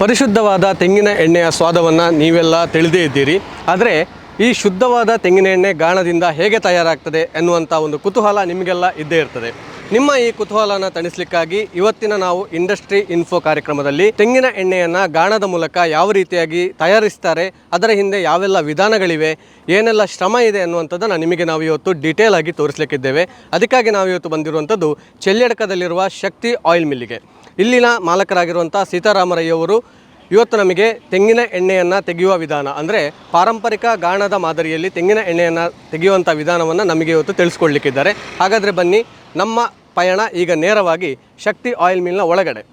ಪರಿಶುದ್ಧವಾದ ತೆಂಗಿನ ಎಣ್ಣೆಯ ಸ್ವಾದವನ್ನು ನೀವೆಲ್ಲ ತಿಳಿದೇ ಇದ್ದೀರಿ. ಆದರೆ ಈ ಶುದ್ಧವಾದ ತೆಂಗಿನ ಎಣ್ಣೆ ಗಾಣದಿಂದ ಹೇಗೆ ತಯಾರಾಗ್ತದೆ ಎನ್ನುವಂಥ ಒಂದು ಕುತೂಹಲ ನಿಮಗೆಲ್ಲ ಇದ್ದೇ ಇರ್ತದೆ. ನಿಮ್ಮ ಈ ಕುತೂಹಲನ ತಣಿಸ್ಲಿಕ್ಕಾಗಿ ಇವತ್ತಿನ ನಾವು ಇಂಡಸ್ಟ್ರಿ ಇನ್ಫೋ ಕಾರ್ಯಕ್ರಮದಲ್ಲಿ ತೆಂಗಿನ ಎಣ್ಣೆಯನ್ನು ಗಾಣದ ಮೂಲಕ ಯಾವ ರೀತಿಯಾಗಿ ತಯಾರಿಸ್ತಾರೆ, ಅದರ ಹಿಂದೆ ಯಾವೆಲ್ಲ ವಿಧಾನಗಳಿವೆ, ಏನೆಲ್ಲ ಶ್ರಮ ಇದೆ ಅನ್ನುವಂಥದ್ದನ್ನು ನಿಮಗೆ ನಾವು ಇವತ್ತು ಡೀಟೇಲ್ ಆಗಿ ತೋರಿಸಲಿಕ್ಕಿದ್ದೇವೆ. ಅದಕ್ಕಾಗಿ ನಾವು ಇವತ್ತು ಬಂದಿರುವಂಥದ್ದು ಚೆಲ್ಲೆಡಕದಲ್ಲಿರುವ ಶಕ್ತಿ ಆಯಿಲ್ ಮಿಲ್ಲಿಗೆ ಇಲ್ಲಿನ ಮಾಲಕರಾಗಿರುವಂಥ ಸೀತಾರಾಮರಯ್ಯವರು ಇವತ್ತು ನಮಗೆ ತೆಂಗಿನ ಎಣ್ಣೆಯನ್ನು ತೆಗೆಯುವ ವಿಧಾನ, ಅಂದರೆ ಪಾರಂಪರಿಕ ಗಾಣದ ಮಾದರಿಯಲ್ಲಿ ತೆಂಗಿನ ಎಣ್ಣೆಯನ್ನು ತೆಗೆಯುವಂಥ ವಿಧಾನವನ್ನು ನಮಗೆ ಇವತ್ತು ತಿಳಿಸ್ಕೊಡ್ಲಿಕ್ಕಿದ್ದಾರೆ. ಹಾಗಾದರೆ ಬನ್ನಿ, ನಮ್ಮ ಪಯಣ ಈಗ ನೇರವಾಗಿ ಶಕ್ತಿ ಆಯಿಲ್ ಮಿಲ್ನ ಒಳಗಡೆ.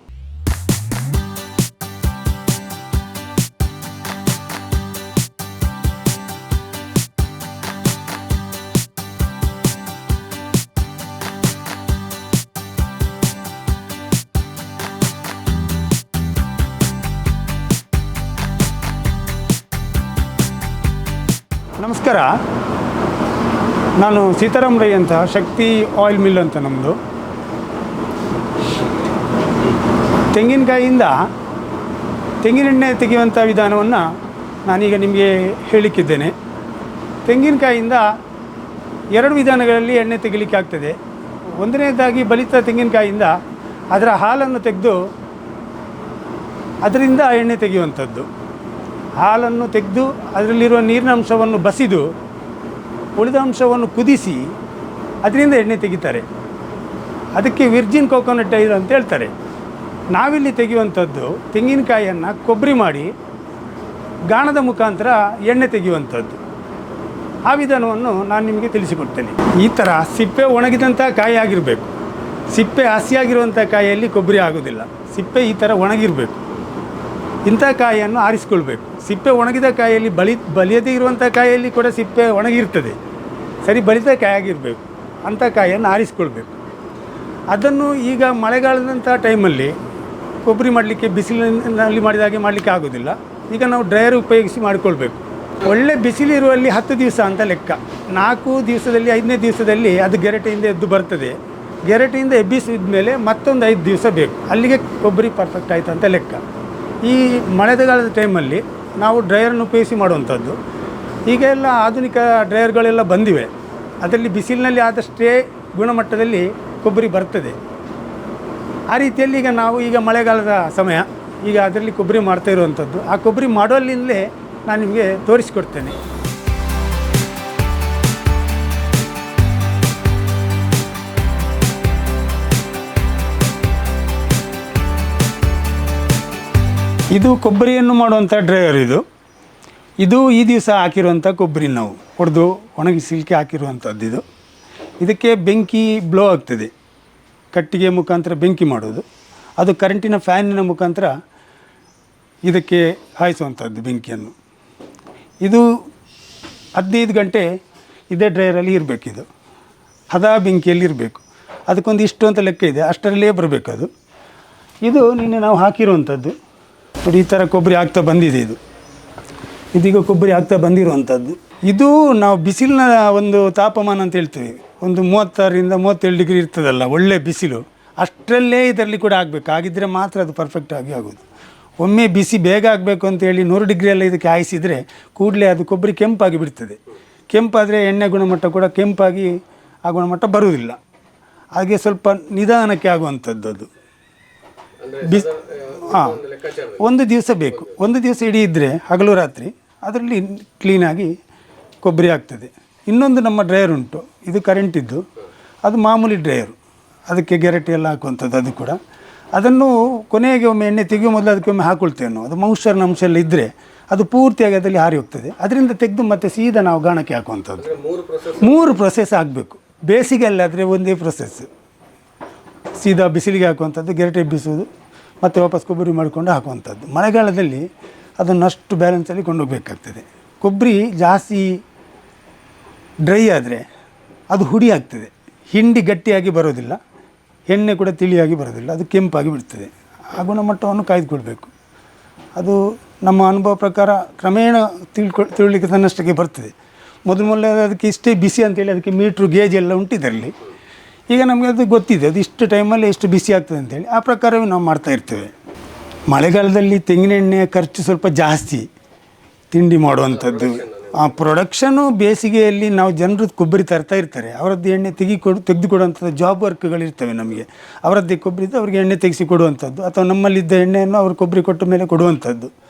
ನಮಸ್ಕಾರ. ನಾನು ಸೀತಾರಾಮ್ ರೈ ಅಂತ, ಶಕ್ತಿ ಆಯಿಲ್ ಮಿಲ್ ಅಂತ ನಮ್ಮದು ತೆಂಗಿನಕಾಯಿಯಿಂದ ತೆಂಗಿನೆಣ್ಣೆ ತೆಗೆಯುವಂಥ ವಿಧಾನವನ್ನು ನಾನೀಗ ನಿಮಗೆ ಹೇಳಿಕ್ಕಿದ್ದೇನೆ. ತೆಂಗಿನಕಾಯಿಯಿಂದ ಎರಡು ವಿಧಾನಗಳಲ್ಲಿ ಎಣ್ಣೆ ತೆಗಿಲಿಕ್ಕೆ ಆಗ್ತದೆ. ಒಂದನೇದಾಗಿ ಬಲಿತ ತೆಂಗಿನಕಾಯಿಯಿಂದ ಅದರ ಹಾಲನ್ನು ತೆಗೆದು ಅದರಿಂದ ಎಣ್ಣೆ ತೆಗೆಯುವಂಥದ್ದು. ಹಾಲನ್ನು ತೆಗೆದು ಅದರಲ್ಲಿರುವ ನೀರಿನ ಅಂಶವನ್ನು ಬಸಿದು ಉಳಿದ ಅಂಶವನ್ನು ಕುದಿಸಿ ಅದರಿಂದ ಎಣ್ಣೆ ತೆಗಿತಾರೆ. ಅದಕ್ಕೆ ವಿರ್ಜಿನ್ ಕೋಕೋನಟ್ ಆಯಿಲ್ ಅಂತ ಹೇಳ್ತಾರೆ. ನಾವಿಲ್ಲಿ ತೆಗೆಯುವಂಥದ್ದು ತೆಂಗಿನಕಾಯಿಯನ್ನು ಕೊಬ್ಬರಿ ಮಾಡಿ ಗಾಣದ ಮುಖಾಂತರ ಎಣ್ಣೆ ತೆಗೆಯುವಂಥದ್ದು. ಆ ವಿಧಾನವನ್ನು ನಾನು ನಿಮಗೆ ತಿಳಿಸಿಕೊಡ್ತೇನೆ. ಈ ಥರ ಸಿಪ್ಪೆ ಒಣಗಿದಂಥ ಕಾಯಿ ಆಗಿರಬೇಕು. ಸಿಪ್ಪೆ ಹಸಿಯಾಗಿರುವಂಥ ಕಾಯಿಯಲ್ಲಿ ಕೊಬ್ಬರಿ ಆಗೋದಿಲ್ಲ. ಸಿಪ್ಪೆ ಈ ಥರ ಒಣಗಿರಬೇಕು. ಇಂಥ ಕಾಯಿಯನ್ನು ಆರಿಸ್ಕೊಳ್ಬೇಕು. ಸಿಪ್ಪೆ ಒಣಗಿದ ಕಾಯಿಯಲ್ಲಿ ಬಲಿ ಬಲಿಯದೇ ಇರುವಂಥ ಕಾಯಿಯಲ್ಲಿ ಕೂಡ ಸಿಪ್ಪೆ ಒಣಗಿರ್ತದೆ. ಸರಿ ಬಲಿತ ಕಾಯಾಗಿರಬೇಕು. ಅಂಥ ಕಾಯಿಯನ್ನು ಆರಿಸ್ಕೊಳ್ಬೇಕು. ಅದನ್ನು ಈಗ ಮಳೆಗಾಲದಂಥ ಟೈಮಲ್ಲಿ ಕೊಬ್ಬರಿ ಮಾಡಲಿಕ್ಕೆ, ಬಿಸಿಲಿನಲ್ಲಿ ಮಾಡಿದ ಹಾಗೆ ಮಾಡಲಿಕ್ಕೆ ಆಗೋದಿಲ್ಲ. ಈಗ ನಾವು ಡ್ರೈಯರ್ ಉಪಯೋಗಿಸಿ ಮಾಡಿಕೊಳ್ಬೇಕು. ಒಳ್ಳೆ ಬಿಸಿಲಿರುವಲ್ಲಿ ಹತ್ತು ದಿವಸ ಅಂತ ಲೆಕ್ಕ. ನಾಲ್ಕು ದಿವಸದಲ್ಲಿ, ಐದನೇ ದಿವಸದಲ್ಲಿ ಅದು ಗೆರಟೆಯಿಂದ ಎದ್ದು ಬರ್ತದೆ. ಗೆರಟೆಯಿಂದ ಎಬ್ಬಿಸಿದ ಮೇಲೆ ಮತ್ತೊಂದು ಐದು ದಿವಸ ಬೇಕು. ಅಲ್ಲಿಗೆ ಕೊಬ್ಬರಿ ಪರ್ಫೆಕ್ಟ್ ಆಯಿತು ಅಂತ ಲೆಕ್ಕ. ಈ ಮಳೆಗಾಲದ ಟೈಮಲ್ಲಿ ನಾವು ಡ್ರೈಯರನ್ನು ಉಪಯೋಗಿಸಿ ಮಾಡುವಂಥದ್ದು. ಈಗ ಎಲ್ಲ ಆಧುನಿಕ ಡ್ರೈಯರ್ಗಳೆಲ್ಲ ಬಂದಿವೆ. ಅದರಲ್ಲಿ ಬಿಸಿಲಿನಲ್ಲಿ ಆದಷ್ಟೇ ಗುಣಮಟ್ಟದಲ್ಲಿ ಕೊಬ್ಬರಿ ಬರ್ತದೆ. ಆ ರೀತಿಯಲ್ಲಿ ಈಗ ನಾವು ಈಗ ಮಳೆಗಾಲದ ಸಮಯ. ಈಗ ಅದರಲ್ಲಿ ಕೊಬ್ಬರಿ ಮಾಡ್ತಾ ಇರುವಂಥದ್ದು. ಆ ಕೊಬ್ಬರಿ ಮಾಡೋಲ್ಲಿಂದಲೇ ನಾನು ನಿಮಗೆ ತೋರಿಸಿಕೊಡ್ತೇನೆ. ಇದು ಕೊಬ್ಬರಿಯನ್ನು ಮಾಡುವಂಥ ಡ್ರೈಯರ್ ಇದು. ಇದು ಈ ದಿವಸ ಹಾಕಿರುವಂಥ ಕೊಬ್ಬರಿ ನಾವು. ಹೊಡೆದು ಒಣಗಿಸಲಿಕ್ಕೆ ಹಾಕಿರುವಂಥದ್ದು ಇದು. ಇದಕ್ಕೆ ಬೆಂಕಿ ಬ್ಲೋ ಆಗ್ತದೆ. ಕಟ್ಟಿಗೆ ಮುಖಾಂತರ ಬೆಂಕಿ ಮಾಡೋದು ಅದು ಕರೆಂಟಿನ ಫ್ಯಾನಿನ ಮುಖಾಂತರ ಇದಕ್ಕೆ ಹಾಯಿಸುವಂಥದ್ದು ಬೆಂಕಿಯನ್ನು. ಇದು ಹದಿನೈದು ಗಂಟೆ ಇದೇ ಡ್ರೈಯರಲ್ಲಿ ಇರಬೇಕಿದು ಹದ ಬೆಂಕಿಯಲ್ಲಿ ಇರಬೇಕು. ಅದಕ್ಕೊಂದು ಇಷ್ಟು ಅಂತ ಲೆಕ್ಕ ಇದೆ. ಅಷ್ಟರಲ್ಲೇ ಬರಬೇಕು ಅದು ಇದು ನಿನ್ನೆ ನಾವು ಹಾಕಿರುವಂಥದ್ದು ನೋಡಿ, ಈ ಥರ ಕೊಬ್ಬರಿ ಆಗ್ತಾ ಬಂದಿದೆ ಇದು. ಇದೀಗ ಕೊಬ್ಬರಿ ಆಗ್ತಾ ಬಂದಿರುವಂಥದ್ದು ಇದು ನಾವು ಬಿಸಿಲಿನ ಒಂದು ತಾಪಮಾನ ಅಂತ ಹೇಳ್ತೀವಿ. ಒಂದು ಮೂವತ್ತಾರರಿಂದ ಮೂವತ್ತೇಳು ಡಿಗ್ರಿ ಇರ್ತದಲ್ಲ, ಒಳ್ಳೆ ಬಿಸಿಲು. ಅಷ್ಟರಲ್ಲೇ ಇದರಲ್ಲಿ ಕೂಡ ಆಗಬೇಕು. ಆಗಿದ್ದರೆ ಮಾತ್ರ ಅದು ಪರ್ಫೆಕ್ಟ್ ಆಗಿ ಆಗೋದು. ಒಮ್ಮೆ ಬಿಸಿ ಬೇಗ ಆಗಬೇಕು ಅಂತೇಳಿ ನೂರು ಡಿಗ್ರಿಯೆಲ್ಲ ಇದಕ್ಕೆ ಹಾಯಿಸಿದರೆ ಕೂಡಲೇ ಅದು ಕೊಬ್ಬರಿ ಕೆಂಪಾಗಿ ಬಿಡ್ತದೆ. ಕೆಂಪಾದರೆ ಎಣ್ಣೆ ಗುಣಮಟ್ಟ ಕೂಡ ಕೆಂಪಾಗಿ ಆ ಗುಣಮಟ್ಟ ಬರುವುದಿಲ್ಲ. ಹಾಗೆ ಸ್ವಲ್ಪ ನಿಧಾನಕ್ಕೆ ಆಗುವಂಥದ್ದು ಅದು. ಬಿಸ್ ಹಾಂ. ಒಂದು ದಿವಸ ಬೇಕು. ಒಂದು ದಿವಸ ಇಡೀ ಇದ್ದರೆ ಹಗಲು ರಾತ್ರಿ ಅದರಲ್ಲಿ ಕ್ಲೀನಾಗಿ ಕೊಬ್ಬರಿ ಆಗ್ತದೆ. ಇನ್ನೊಂದು ನಮ್ಮ ಡ್ರೈಯರ್ ಉಂಟು. ಇದು ಕರೆಂಟಿದ್ದು ಅದು ಮಾಮೂಲಿ ಡ್ರೈಯರು ಅದಕ್ಕೆ ಗ್ಯಾರಂಟಿ ಎಲ್ಲ ಹಾಕುವಂಥದ್ದು ಅದು ಕೂಡ. ಅದನ್ನು ಕೊನೆಗೆ ಒಮ್ಮೆ ಎಣ್ಣೆ ತೆಗೆಯುವ ಮೊದಲು ಅದಕ್ಕೆ ಒಮ್ಮೆ ಹಾಕೊಳ್ತೇವೆ ನಾವು. ಅದು ಮೌಶ್ಚರ್ನ ಅಂಶ ಎಲ್ಲ ಇದ್ದರೆ ಅದು ಪೂರ್ತಿಯಾಗಿ ಅದರಲ್ಲಿ ಹಾರಿ ಹೋಗ್ತದೆ. ಅದರಿಂದ ತೆಗೆದು ಮತ್ತೆ ಸೀದಾ ನಾವು ಗಾಣಕ್ಕೆ ಹಾಕುವಂಥದ್ದು. ಮೂರು ಪ್ರೊಸೆಸ್ ಆಗಬೇಕು. ಬೇಸಿಗೆಯಲ್ಲಾದರೆ ಒಂದೇ ಪ್ರೊಸೆಸ್ ಸೀದಾ ಬಿಸಿಲಿಗೆ ಹಾಕುವಂಥದ್ದು, ಗೆರಟೆ ಬಿಸೋದು ಮತ್ತು ವಾಪಸ್ ಕೊಬ್ಬರಿ ಮಾಡಿಕೊಂಡು ಹಾಕುವಂಥದ್ದು. ಮಳೆಗಾಲದಲ್ಲಿ ಅದನ್ನು ಅಷ್ಟು ಬ್ಯಾಲೆನ್ಸಲ್ಲಿ ಕೊಂಡೋಗಬೇಕಾಗ್ತದೆ. ಕೊಬ್ಬರಿ ಜಾಸ್ತಿ ಡ್ರೈ ಆದರೆ ಅದು ಹುಡಿ ಆಗ್ತದೆ. ಹಿಂಡಿ ಗಟ್ಟಿಯಾಗಿ ಬರೋದಿಲ್ಲ, ಎಣ್ಣೆ ಕೂಡ ತಿಳಿಯಾಗಿ ಬರೋದಿಲ್ಲ, ಅದು ಕೆಂಪಾಗಿ ಬಿಡ್ತದೆ. ಆ ಗುಣಮಟ್ಟವನ್ನು ಕಾಯ್ದುಕೊಳ್ಬೇಕು. ಅದು ನಮ್ಮ ಅನುಭವ ಪ್ರಕಾರ ಕ್ರಮೇಣ ತಿಳ್ಕೊ, ತಿಳಲಿಕ್ಕೆ ತನ್ನಷ್ಟಕ್ಕೆ ಬರ್ತದೆ. ಮೊದಲು ಮೊದಲು ಅದಕ್ಕೆ ಇಷ್ಟೇ ಬಿಸಿ ಅಂತೇಳಿ ಅದಕ್ಕೆ ಮೀಟ್ರು ಗೇಜ್ ಎಲ್ಲ ಉಂಟು ಇದರಲ್ಲಿ ಈಗ ನಮಗೆ ಅದು ಗೊತ್ತಿದೆ, ಅದು ಇಷ್ಟು ಟೈಮಲ್ಲಿ ಎಷ್ಟು ಬಿಸಿ ಆಗ್ತದೆ ಅಂತೇಳಿ. ಆ ಪ್ರಕಾರವೇ ನಾವು ಮಾಡ್ತಾ ಇರ್ತೇವೆ. ಮಳೆಗಾಲದಲ್ಲಿ ತೆಂಗಿನೆಣ್ಣೆಯ ಖರ್ಚು ಸ್ವಲ್ಪ ಜಾಸ್ತಿ ತಿಂಡಿ ಮಾಡುವಂಥದ್ದು. ಆ ಪ್ರೊಡಕ್ಷನು ಬೇಸಿಗೆಯಲ್ಲಿ ನಾವು ಜನರು ಕೊಬ್ಬರಿ ತರ್ತಾ ಇರ್ತಾರೆ. ಅವರದ್ದು ಎಣ್ಣೆ ತೆಗಿಕೊಡು, ತೆಗೆದುಕೊಡುವಂಥದ್ದು ಜಾಬ್ ವರ್ಕ್ಗಳಿರ್ತವೆ ನಮಗೆ. ಅವರದ್ದೇ ಕೊಬ್ಬರಿ ಇದ್ದು ಅವ್ರಿಗೆ ಎಣ್ಣೆ ತೆಗೆಸಿ ಕೊಡುವಂಥದ್ದು. ಅಥವಾ ನಮ್ಮಲ್ಲಿದ್ದ ಎಣ್ಣೆಯನ್ನು ಅವ್ರು ಕೊಬ್ಬರಿ ಕೊಟ್ಟ ಮೇಲೆ ಕೊಡುವಂಥದ್ದು.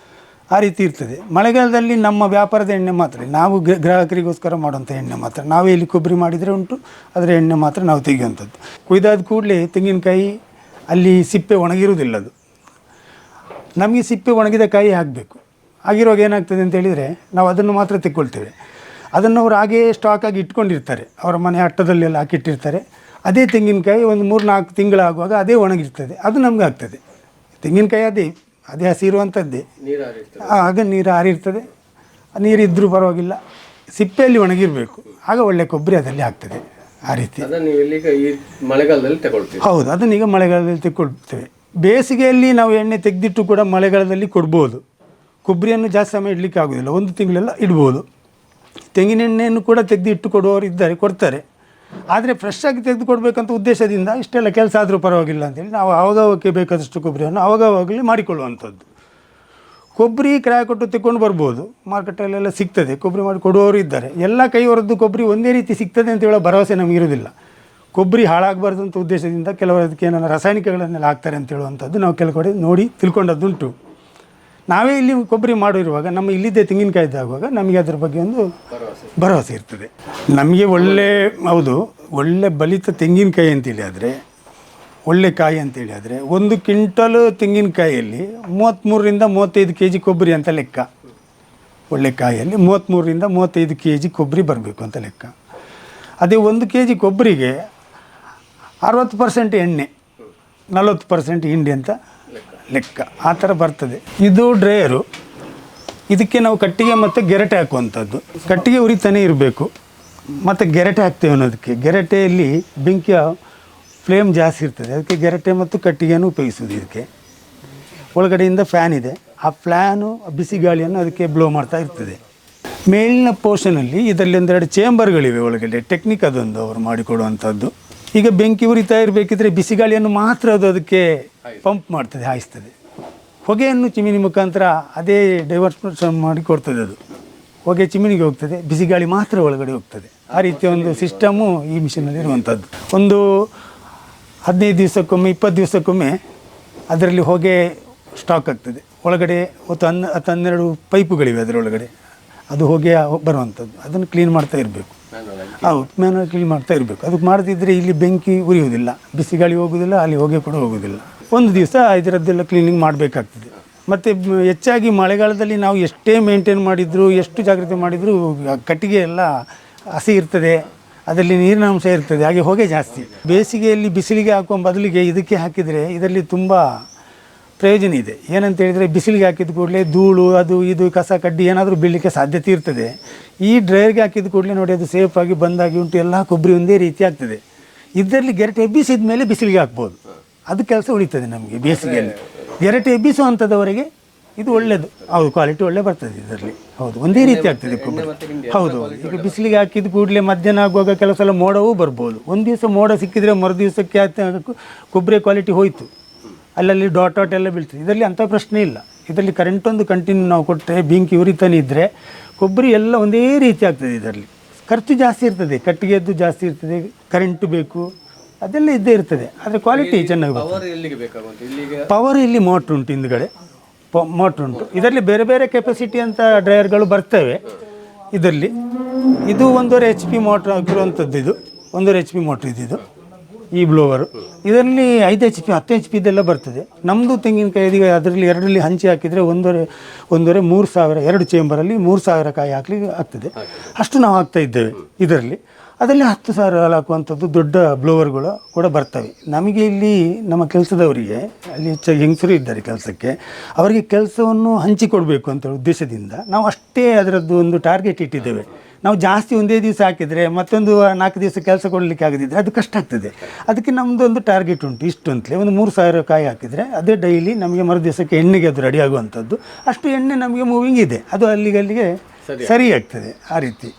ಆ ರೀತಿ ಇರ್ತದೆ. ಮಳೆಗಾಲದಲ್ಲಿ ನಮ್ಮ ವ್ಯಾಪಾರದ ಎಣ್ಣೆ ಮಾತ್ರ ನಾವು ಗ್ರಾಹಕರಿಗೋಸ್ಕರ ಮಾಡುವಂಥ ಎಣ್ಣೆ ಮಾತ್ರ. ನಾವೇ ಇಲ್ಲಿ ಕೊಬ್ಬರಿ ಮಾಡಿದರೆ ಉಂಟು ಅದರ ಎಣ್ಣೆ ಮಾತ್ರ ನಾವು ತೆಗೆಯುವಂಥದ್ದು. ಕೊಯ್ದಾದ ಕೂಡಲೇ ತೆಂಗಿನಕಾಯಿ ಅಲ್ಲಿ ಸಿಪ್ಪೆ ಒಣಗಿರುವುದಿಲ್ಲ ಅದು. ನಮಗೆ ಸಿಪ್ಪೆ ಒಣಗಿದ ಕಾಯಿ ಹಾಕಬೇಕು. ಆಗಿರುವಾಗ ಏನಾಗ್ತದೆ ಅಂತ ಹೇಳಿದರೆ ನಾವು ಅದನ್ನು ಮಾತ್ರ ತೆಕ್ಕೊಳ್ತೇವೆ. ಅದನ್ನು ಅವರು ಹಾಗೇ ಆಗಿ ಇಟ್ಕೊಂಡಿರ್ತಾರೆ. ಅವರ ಮನೆ ಅಟ್ಟದಲ್ಲೆಲ್ಲ ಹಾಕಿಟ್ಟಿರ್ತಾರೆ. ಅದೇ ತೆಂಗಿನಕಾಯಿ ಒಂದು ಮೂರು ನಾಲ್ಕು ತಿಂಗಳಾಗುವಾಗ ಅದೇ ಒಣಗಿರ್ತದೆ. ಅದು ನಮಗೆ ಆಗ್ತದೆ. ತೆಂಗಿನಕಾಯಿ ಅದೇ. ಅದೇ ಹಸಿರುವಂಥದ್ದೇ. ಆಗ ನೀರು ಹಾರಿರ್ತದೆ ನೀರಿದ್ದರೂ ಪರವಾಗಿಲ್ಲ. ಸಿಪ್ಪೆಯಲ್ಲಿ ಒಣಗಿರಬೇಕು. ಆಗ ಒಳ್ಳೆ ಕೊಬ್ಬರಿ ಅದರಲ್ಲಿ ಆಗ್ತದೆ ಆ ರೀತಿ. ಮಳೆಗಾಲದಲ್ಲಿ ತಗೊಳ್ತೀವಿ ಹೌದು ಅದನ್ನ ಈಗ ಮಳೆಗಾಲದಲ್ಲಿ ತೆಕ್ಕೊಳ್ತೇವೆ ಬೇಸಿಗೆಯಲ್ಲಿ ನಾವು ಎಣ್ಣೆ ತೆಗೆದಿಟ್ಟು ಕೂಡ ಮಳೆಗಾಲದಲ್ಲಿ ಕೊಡ್ಬೋದು. ಕೊಬ್ಬರಿಯನ್ನು ಜಾಸ್ತಿ ಸಮಯ ಇಡಲಿಕ್ಕೆ ಆಗೋದಿಲ್ಲ. ಒಂದು ತಿಂಗಳೆಲ್ಲ ಇಡ್ಬೋದು. ತೆಂಗಿನೆಣ್ಣೆಯನ್ನು ಕೂಡ ತೆಗೆದಿಟ್ಟು ಕೊಡುವವರು ಇದ್ದಾರೆ ಕೊಡ್ತಾರೆ. ಆದರೆ ಫ್ರೆಶ್ ಆಗಿ ತೆಗೆದುಕೊಡ್ಬೇಕಂತ ಉದ್ದೇಶದಿಂದ ಇಷ್ಟೆಲ್ಲ ಕೆಲಸ ಆದರೂ ಪರವಾಗಿಲ್ಲ ಅಂತೇಳಿ ನಾವು ಆವಾಗಕ್ಕೆ ಬೇಕಾದಷ್ಟು ಕೊಬ್ಬರಿಯನ್ನು ಆವಾಗವಾಗಲಿ ಮಾಡಿಕೊಳ್ಳುವಂಥದ್ದು. ಕೊಬ್ಬರಿ ಕ್ರಾಯ ಕೊಟ್ಟು ತೆಕ್ಕೊಂಡು ಬರ್ಬೋದು. ಮಾರ್ಕೆಟಲ್ಲೆಲ್ಲ ಸಿಗ್ತದೆ. ಕೊಬ್ಬರಿ ಮಾಡಿ ಕೊಡುವವರು ಇದ್ದಾರೆ. ಎಲ್ಲ ಕೈವರದ್ದು ಕೊಬ್ಬರಿ ಒಂದೇ ರೀತಿ ಸಿಗ್ತದೆ ಅಂತ ಹೇಳೋ ಭರವಸೆ ನಮಗೆ ಇರೋದಿಲ್ಲ ಕೊಬ್ಬರಿ ಹಾಳಾಗಬಾರ್ದು ಅಂತ ಉದ್ದೇಶದಿಂದ ಕೆಲವರು ಅದಕ್ಕೆ ಏನಾರ ರಾಸಾಯನಿಕಗಳನ್ನೆಲ್ಲ ಹಾಕ್ತಾರೆ ಅಂತ ಹೇಳುವಂಥದ್ದು ನಾವು ಕೆಲವು ಕಡೆ ನೋಡಿ ತಿಳ್ಕೊಂಡದ್ದುಂಟು. ನಾವೇ ಇಲ್ಲಿ ಕೊಬ್ಬರಿ ಮಾಡಿರುವಾಗ ನಮ್ಮ ಇಲ್ಲಿದ್ದೇ ತೆಂಗಿನಕಾಯಿದ್ದಾಗುವಾಗ ನಮಗೆ ಅದ್ರ ಬಗ್ಗೆ ಒಂದು ಭರವಸೆ. ಇರ್ತದೆ. ನಮಗೆ ಒಳ್ಳೆ ಹೌದು ಒಳ್ಳೆ ಬಲಿತ ತೆಂಗಿನಕಾಯಿ ಅಂತೇಳಿ ಆದರೆ ಒಳ್ಳೆ ಕಾಯಿ ಅಂತೇಳಿ ಆದರೆ ಒಂದು ಕ್ವಿಂಟಲ್ ತೆಂಗಿನಕಾಯಿಯಲ್ಲಿ ಮೂವತ್ತ್ಮೂರರಿಂದ ಮೂವತ್ತೈದು ಕೆ ಜಿ ಕೊಬ್ಬರಿ ಅಂತ ಲೆಕ್ಕ. ಒಳ್ಳೆ ಕಾಯಿಯಲ್ಲಿ ಮೂವತ್ತ್ಮೂರರಿಂದ ಮೂವತ್ತೈದು ಕೆ ಜಿ ಕೊಬ್ಬರಿ ಬರಬೇಕು ಅಂತ ಲೆಕ್ಕ. ಅದೇ ಒಂದು ಕೆ ಜಿ ಕೊಬ್ಬರಿಗೆ ಅರವತ್ತು ಪರ್ಸೆಂಟ್ ಎಣ್ಣೆ ನಲವತ್ತು ಪರ್ಸೆಂಟ್ ಹಿಂಡಿ ಅಂತ ಲೆಕ್ಕ, ಆ ಥರ ಬರ್ತದೆ. ಇದು ಡ್ರೈಯರು. ಇದಕ್ಕೆ ನಾವು ಕಟ್ಟಿಗೆ ಮತ್ತು ಗೆರಟೆ ಹಾಕುವಂಥದ್ದು. ಕಟ್ಟಿಗೆ ಉರಿತಾನೆ ಇರಬೇಕು. ಮತ್ತು ಗೆರಟೆ ಹಾಕ್ತೇವೆ ಅನ್ನೋದಕ್ಕೆ. ಗೆರಟೆಯಲ್ಲಿ ಬೆಂಕಿಯ ಫ್ಲೇಮ್ ಜಾಸ್ತಿ ಇರ್ತದೆ. ಅದಕ್ಕೆ ಗೆರಟೆ ಮತ್ತು ಕಟ್ಟಿಗೆಯನ್ನು ಉಪಯೋಗಿಸೋದು ಇದಕ್ಕೆ. ಒಳಗಡೆಯಿಂದ ಫ್ಯಾನ್ ಇದೆ. ಆ ಫ್ಯಾನು ಬಿಸಿ ಗಾಳಿಯನ್ನು ಅದಕ್ಕೆ ಬ್ಲೋ ಮಾಡ್ತಾ ಇರ್ತದೆ. ಮೇಲಿನ ಪೋರ್ಷನಲ್ಲಿ ಇದರಲ್ಲಿ ಒಂದೆರಡು ಚೇಂಬರ್ಗಳಿವೆ ಒಳಗಡೆ. ಟೆಕ್ನಿಕ್ ಅದೊಂದು ಅವರು ಮಾಡಿಕೊಡುವಂಥದ್ದು. ಈಗ ಬೆಂಕಿ ಉರಿತಾ ಇರಬೇಕಿದ್ರೆ ಬಿಸಿ ಗಾಳಿಯನ್ನು ಮಾತ್ರ ಅದು ಅದಕ್ಕೆ ಪಂಪ್ ಮಾಡ್ತದೆ ಹಾಯಿಸ್ತದೆ. ಹೊಗೆಯನ್ನು ಚಿಮಿನಿ ಮುಖಾಂತರ ಅದೇ ಡೈವರ್ಷನ್ ಮಾಡಿ ಕೊಡ್ತದೆ ಅದು. ಹೊಗೆ ಚಿಮಿನಿಗೆ ಹೋಗ್ತದೆ ಬಿಸಿ ಗಾಳಿ ಮಾತ್ರ ಒಳಗಡೆ ಹೋಗ್ತದೆ. ಆ ರೀತಿಯ ಒಂದು ಸಿಸ್ಟಮು ಈ ಮಿಷಿನಲ್ಲಿ ಇರುವಂಥದ್ದು ಒಂದು ಹದಿನೈದು ದಿವಸಕ್ಕೊಮ್ಮೆ ಇಪ್ಪತ್ತು ದಿವಸಕ್ಕೊಮ್ಮೆ ಅದರಲ್ಲಿ ಹೊಗೆ ಸ್ಟಾಕ್ ಆಗ್ತದೆ. ಒಳಗಡೆ ಹೊತ್ತು ಹನ್ನ ಹತ್ತು ಹನ್ನೆರಡು ಪೈಪುಗಳಿವೆ ಅದರೊಳಗಡೆ. ಅದು ಹೊಗೆ ಬರುವಂಥದ್ದು ಅದನ್ನು ಕ್ಲೀನ್ ಮಾಡ್ತಾ ಇರಬೇಕು. ಹೌದು ಮ್ಯಾನುವಲ್ ಕ್ಲೀನ್ ಮಾಡ್ತಾ ಇರಬೇಕು. ಅದಕ್ಕೆ ಮಾಡದಿದ್ದರೆ ಇಲ್ಲಿ ಬೆಂಕಿ ಉರಿಯುವುದಿಲ್ಲ. ಬಿಸಿ ಗಾಳಿ ಹೋಗುವುದಿಲ್ಲ ಅಲ್ಲಿ ಹೊಗೆ ಕೂಡ ಹೋಗುವುದಿಲ್ಲ ಒಂದು ದಿವಸ ಇದರದ್ದೆಲ್ಲ ಕ್ಲೀನಿಂಗ್ ಮಾಡಬೇಕಾಗ್ತದೆ. ಮತ್ತು ಹೆಚ್ಚಾಗಿ ಮಳೆಗಾಲದಲ್ಲಿ ನಾವು ಎಷ್ಟೇ ಮೇಂಟೈನ್ ಮಾಡಿದರೂ, ಎಷ್ಟು ಜಾಗ್ರತೆ ಮಾಡಿದರೂ, ಕಟ್ಟಿಗೆ ಎಲ್ಲ ಹಸಿ ಇರ್ತದೆ. ಅದರಲ್ಲಿ ನೀರಿನ ಅಂಶ ಇರ್ತದೆ. ಹಾಗೆ ಹೊಗೆ ಜಾಸ್ತಿ. ಬೇಸಿಗೆಯಲ್ಲಿ ಬಿಸಿಲಿಗೆ ಹಾಕುವ ಬದಲಿಗೆ ಇದಕ್ಕೆ ಹಾಕಿದರೆ ಇದರಲ್ಲಿ ತುಂಬ ಪ್ರಯೋಜನ ಇದೆ. ಏನಂತ ಹೇಳಿದರೆ ಬಿಸಿಲಿಗೆ ಹಾಕಿದ ಕೂಡಲೇ ಧೂಳು ಅದು ಇದು ಕಸ ಕಡ್ಡಿ ಏನಾದರೂ ಬೀಳಲಿಕ್ಕೆ ಸಾಧ್ಯತೆ ಇರ್ತದೆ. ಈ ಡ್ರೈಯರ್ಗೆ ಹಾಕಿದ ಕೂಡಲೇ ನೋಡಿ ಅದು ಸೇಫ್ ಆಗಿ ಬಂದಾಗಿ ಉಂಟು. ಎಲ್ಲ ಕೊಬ್ಬರಿ ಒಂದೇ ರೀತಿ ಆಗ್ತದೆ. ಇದರಲ್ಲಿ ಗೆರಟೆ ಎಬ್ಬಿಸಿದ ಮೇಲೆ ಬಿಸಿಲಿಗೆ ಹಾಕ್ಬೋದು. ಅದು ಕೆಲಸ ಉಳಿತದೆ ನಮಗೆ ಬೇಸಿಗೆಯಲ್ಲಿ. ಗೆರಟೆ ಎಬ್ಬಿಸುವಂಥದ್ದವರೆಗೆ ಇದು ಒಳ್ಳೆಯದು ಹೌದು ಕ್ವಾಲಿಟಿ ಒಳ್ಳೆ ಬರ್ತದೆ ಇದರಲ್ಲಿ. ಹೌದು ಒಂದೇ ರೀತಿ ಆಗ್ತದೆ ಕೊಬ್ಬರಿ. ಹೌದು ಹೌದು. ಈಗ ಬಿಸಿಲಿಗೆ ಹಾಕಿದ ಕೂಡಲೇ ಮಧ್ಯಾಹ್ನ ಆಗುವಾಗ ಕೆಲವು ಸಲ ಮೋಡವೂ ಬರ್ಬೋದು. ಒಂದು ದಿವಸ ಮೋಡ ಸಿಕ್ಕಿದರೆ ಮರು ದಿವಸಕ್ಕೆ ಕೊಬ್ಬರಿ ಕ್ವಾಲಿಟಿ ಹೋಯಿತು. ಅಲ್ಲಲ್ಲಿ ಡಾಟ್ ಡಾಟ್ ಎಲ್ಲ ಬೀಳ್ತದೆ. ಇದರಲ್ಲಿ ಅಂಥ ಪ್ರಶ್ನೆ ಇಲ್ಲ. ಇದರಲ್ಲಿ ಕರೆಂಟ್ ಒಂದು ಕಂಟಿನ್ಯೂ ನಾವು ಕೊಟ್ಟರೆ ಬೆಂಕಿ ಉರಿತಾನೆ ಇದ್ದರೆ ಕೊಬ್ಬರಿ ಎಲ್ಲ ಒಂದೇ ರೀತಿ ಆಗ್ತದೆ ಇದರಲ್ಲಿ. ಖರ್ಚು ಜಾಸ್ತಿ ಇರ್ತದೆ ಕಟ್ಟಿಗೆದ್ದು ಜಾಸ್ತಿ ಇರ್ತದೆ ಕರೆಂಟು ಬೇಕು ಅದೆಲ್ಲ ಇದ್ದೇ ಇರ್ತದೆ. ಆದರೆ ಕ್ವಾಲಿಟಿ ಚೆನ್ನಾಗಿ ಬರ್ತದೆ. ಪವರ್ ಇಲ್ಲಿ ಮೋಟ್ರ್ ಉಂಟು ಹಿಂದ್ಗಡೆ. ಮೋಟ್ರ್ ಉಂಟು. ಇದರಲ್ಲಿ ಬೇರೆ ಬೇರೆ ಕೆಪಾಸಿಟಿ ಅಂತ ಡ್ರೈಯರ್ಗಳು ಬರ್ತವೆ. ಇದರಲ್ಲಿ. ಇದು ಒಂದೂವರೆ ಎಚ್ ಪಿ ಮೋಟ್ರ್ ಆಗಿರುವಂಥದ್ದು ಇದು. ಒಂದೂವರೆ ಎಚ್ ಪಿ ಮೋಟ್ರ್ ಇದ್ದಿದ್ದು ಈ ಬ್ಲೋವರು ಇದರಲ್ಲಿ ಐದು ಎಚ್ ಪಿ ಹತ್ತು ಎಚ್ ಪಿದೆಲ್ಲ ಬರ್ತದೆ. ನಮ್ಮದು ತೆಂಗಿನಕಾಯಿ ಇದೀಗ ಅದರಲ್ಲಿ ಎರಡರಲ್ಲಿ ಹಂಚಿ ಹಾಕಿದರೆ ಒಂದೂವರೆ ಒಂದೂವರೆ ಮೂರು ಸಾವಿರ, ಎರಡು ಚೇಂಬರಲ್ಲಿ ಮೂರು ಸಾವಿರ ಕಾಯಿ ಹಾಕ್ಲಿಕ್ಕೆ ಆಗ್ತದೆ. ಅಷ್ಟು ನಾವು ಹಾಕ್ತಾ ಇದ್ದೇವೆ ಇದರಲ್ಲಿ. ಅದರಲ್ಲಿ ಹತ್ತು ಸಾವಿರ ಹಾಕುವಂಥದ್ದು ದೊಡ್ಡ ಬ್ಲೋವರ್ಗಳು ಕೂಡ ಬರ್ತವೆ. ನಮಗೆ ಇಲ್ಲಿ ನಮ್ಮ ಕೆಲಸದವರಿಗೆ, ಅಲ್ಲಿ ಹೆಚ್ಚಾಗಿ ಹೆಂಗಸರು ಇದ್ದಾರೆ ಕೆಲಸಕ್ಕೆ, ಅವರಿಗೆ ಕೆಲಸವನ್ನು ಹಂಚಿಕೊಡಬೇಕು ಅಂತ ಉದ್ದೇಶದಿಂದ ನಾವು ಅಷ್ಟೇ ಅದರದ್ದು ಒಂದು ಟಾರ್ಗೆಟ್ ಇಟ್ಟಿದ್ದೇವೆ. ನಾವು ಜಾಸ್ತಿ ಒಂದೇ ದಿವಸ ಹಾಕಿದರೆ ಮತ್ತೊಂದು ನಾಲ್ಕು ದಿವಸ ಕೆಲಸ ಕೊಡಲಿಕ್ಕೆ ಆಗದಿದ್ದರೆ ಅದು ಕಷ್ಟ ಆಗ್ತದೆ. ಅದಕ್ಕೆ ನಮ್ಮದು ಒಂದು ಟಾರ್ಗೆಟ್ ಉಂಟು ಇಷ್ಟು ಅಂತಲೇ ಒಂದು ಮೂರು ಸಾವಿರ ಕಾಯಿ ಹಾಕಿದರೆ ಅದೇ ಡೈಲಿ ನಮಗೆ ಮರು ದಿವಸಕ್ಕೆ ಎಣ್ಣೆಗೆ ಅದು ರೆಡಿ ಆಗುವಂಥದ್ದು. ಅಷ್ಟು ಎಣ್ಣೆ ನಮಗೆ ಮೂವಿಂಗ್ ಇದೆ. ಅದು ಅಲ್ಲಿಗೆ ಅಲ್ಲಿಗೆ ಸರಿ ಆಗ್ತದೆ ಆ ರೀತಿ.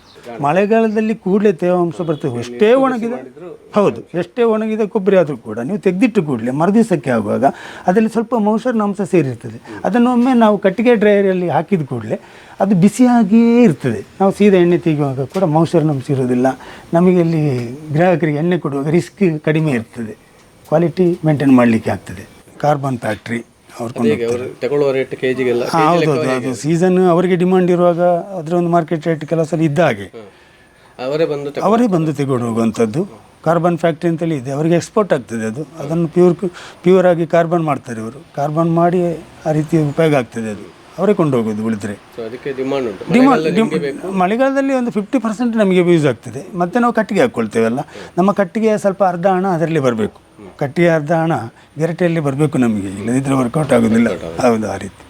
ಮಳೆಗಾಲದಲ್ಲಿ ಕೂಡಲೇ ತೇವಾಂಶ ಬರ್ತದೆ. ಎಷ್ಟೇ ಒಣಗಿದೆ ಹೌದು ಎಷ್ಟೇ ಒಣಗಿದ ಕೊಬ್ಬರಿ ಆದರೂ ಕೂಡ ನೀವು ತೆಗೆದಿಟ್ಟು ಕೂಡಲೇ ಮರುದಿವಸಕ್ಕೆ ಆಗುವಾಗ ಅದರಲ್ಲಿ ಸ್ವಲ್ಪ ಮೌಸರಿನಾಂಶ ಸೇರಿರ್ತದೆ. ಅದನ್ನು ಒಮ್ಮೆ ನಾವು ಕಟ್ಟಿಗೆ ಡ್ರೈಯರಲ್ಲಿ ಹಾಕಿದ ಕೂಡಲೇ ಅದು ಬಿಸಿಯಾಗಿಯೇ ಇರ್ತದೆ. ನಾವು ಸೀದಾ ಎಣ್ಣೆ ತೆಗೆಯುವಾಗ ಕೂಡ ಮೌಸರನಾಂಶ ಇರೋದಿಲ್ಲ ನಮಗೆ ಇಲ್ಲಿ ಗ್ರಾಹಕರಿಗೆ ಎಣ್ಣೆ ಕೊಡುವಾಗ ರಿಸ್ಕ್ ಕಡಿಮೆ ಇರ್ತದೆ. ಕ್ವಾಲಿಟಿ ಮೇಂಟೈನ್ ಮಾಡಲಿಕ್ಕೆ ಆಗ್ತದೆ. Carbon factory. ಅವ್ರು ಕೊಂಡು ಹೇಗೆ ಅವರು ತಗೊಳ್ಳುವ ರೇಟ್ ಕೆ ಜಿಗೆಲ್ಲ ಹಾ, ಹೌದು ಅದು ಸೀಸನ್ ಅವರಿಗೆ ಡಿಮಾಂಡ್ ಇರುವಾಗ ಅದರ ಒಂದು ಮಾರ್ಕೆಟ್ ರೇಟ್ ಕೆಲವು ಸಲ ಇದ್ದ ಹಾಗೆ. ಅವರೇ ಬಂದು ತಗೊ- ಅವರೇ ಬಂದು ಹೋಗುವಂಥದ್ದು. ಕಾರ್ಬನ್ ಫ್ಯಾಕ್ಟ್ರಿ ಅಂತೇಳಿ ಇದೆ. ಅವರಿಗೆ ಎಕ್ಸ್ಪೋರ್ಟ್ ಆಗ್ತದೆ ಅದು. ಅದನ್ನು ಪ್ಯೂರ್ ಪ್ಯೂರ್ ಆಗಿ ಕಾರ್ಬನ್ ಮಾಡ್ತಾರೆ ಇವರು. ಕಾರ್ಬನ್ ಮಾಡಿ ಆ ರೀತಿ ಉಪಯೋಗ ಆಗ್ತದೆ ಅದು. ಅವರೇ ಕೊಂಡು ಹೋಗೋದು ಉಳಿದ್ರೆ. ಸೊ ಅದಕ್ಕೆ ಡಿಮಾಂಡ್ ಉಂಟು. ಡಿಮಾಂಡ್ ಮಳೆಗಾಲದಲ್ಲಿ ಒಂದು ಫಿಫ್ಟಿ ಪರ್ಸೆಂಟ್ ನಮಗೆ ಯೂಸ್ ಆಗ್ತದೆ. ಮತ್ತೆ ನಾವು ಕಟ್ಟಿಗೆ ಹಾಕ್ಕೊಳ್ತೇವಲ್ಲ ನಮ್ಮ ಕಟ್ಟಿಗೆ ಸ್ವಲ್ಪ ಅರ್ಧ ಹಣ ಅದರಲ್ಲಿ ಬರಬೇಕು. ಕಟ್ಟಿಗೆ ಅರ್ಧ ಹಣ ಗೆರಟೆಯಲ್ಲಿ ಬರಬೇಕು ನಮಗೆ. ಇಲ್ಲದಿದ್ದರೆ ವರ್ಕೌಟ್ ಆಗೋದಿಲ್ಲ. ಹೌದು ಆ ರೀತಿ.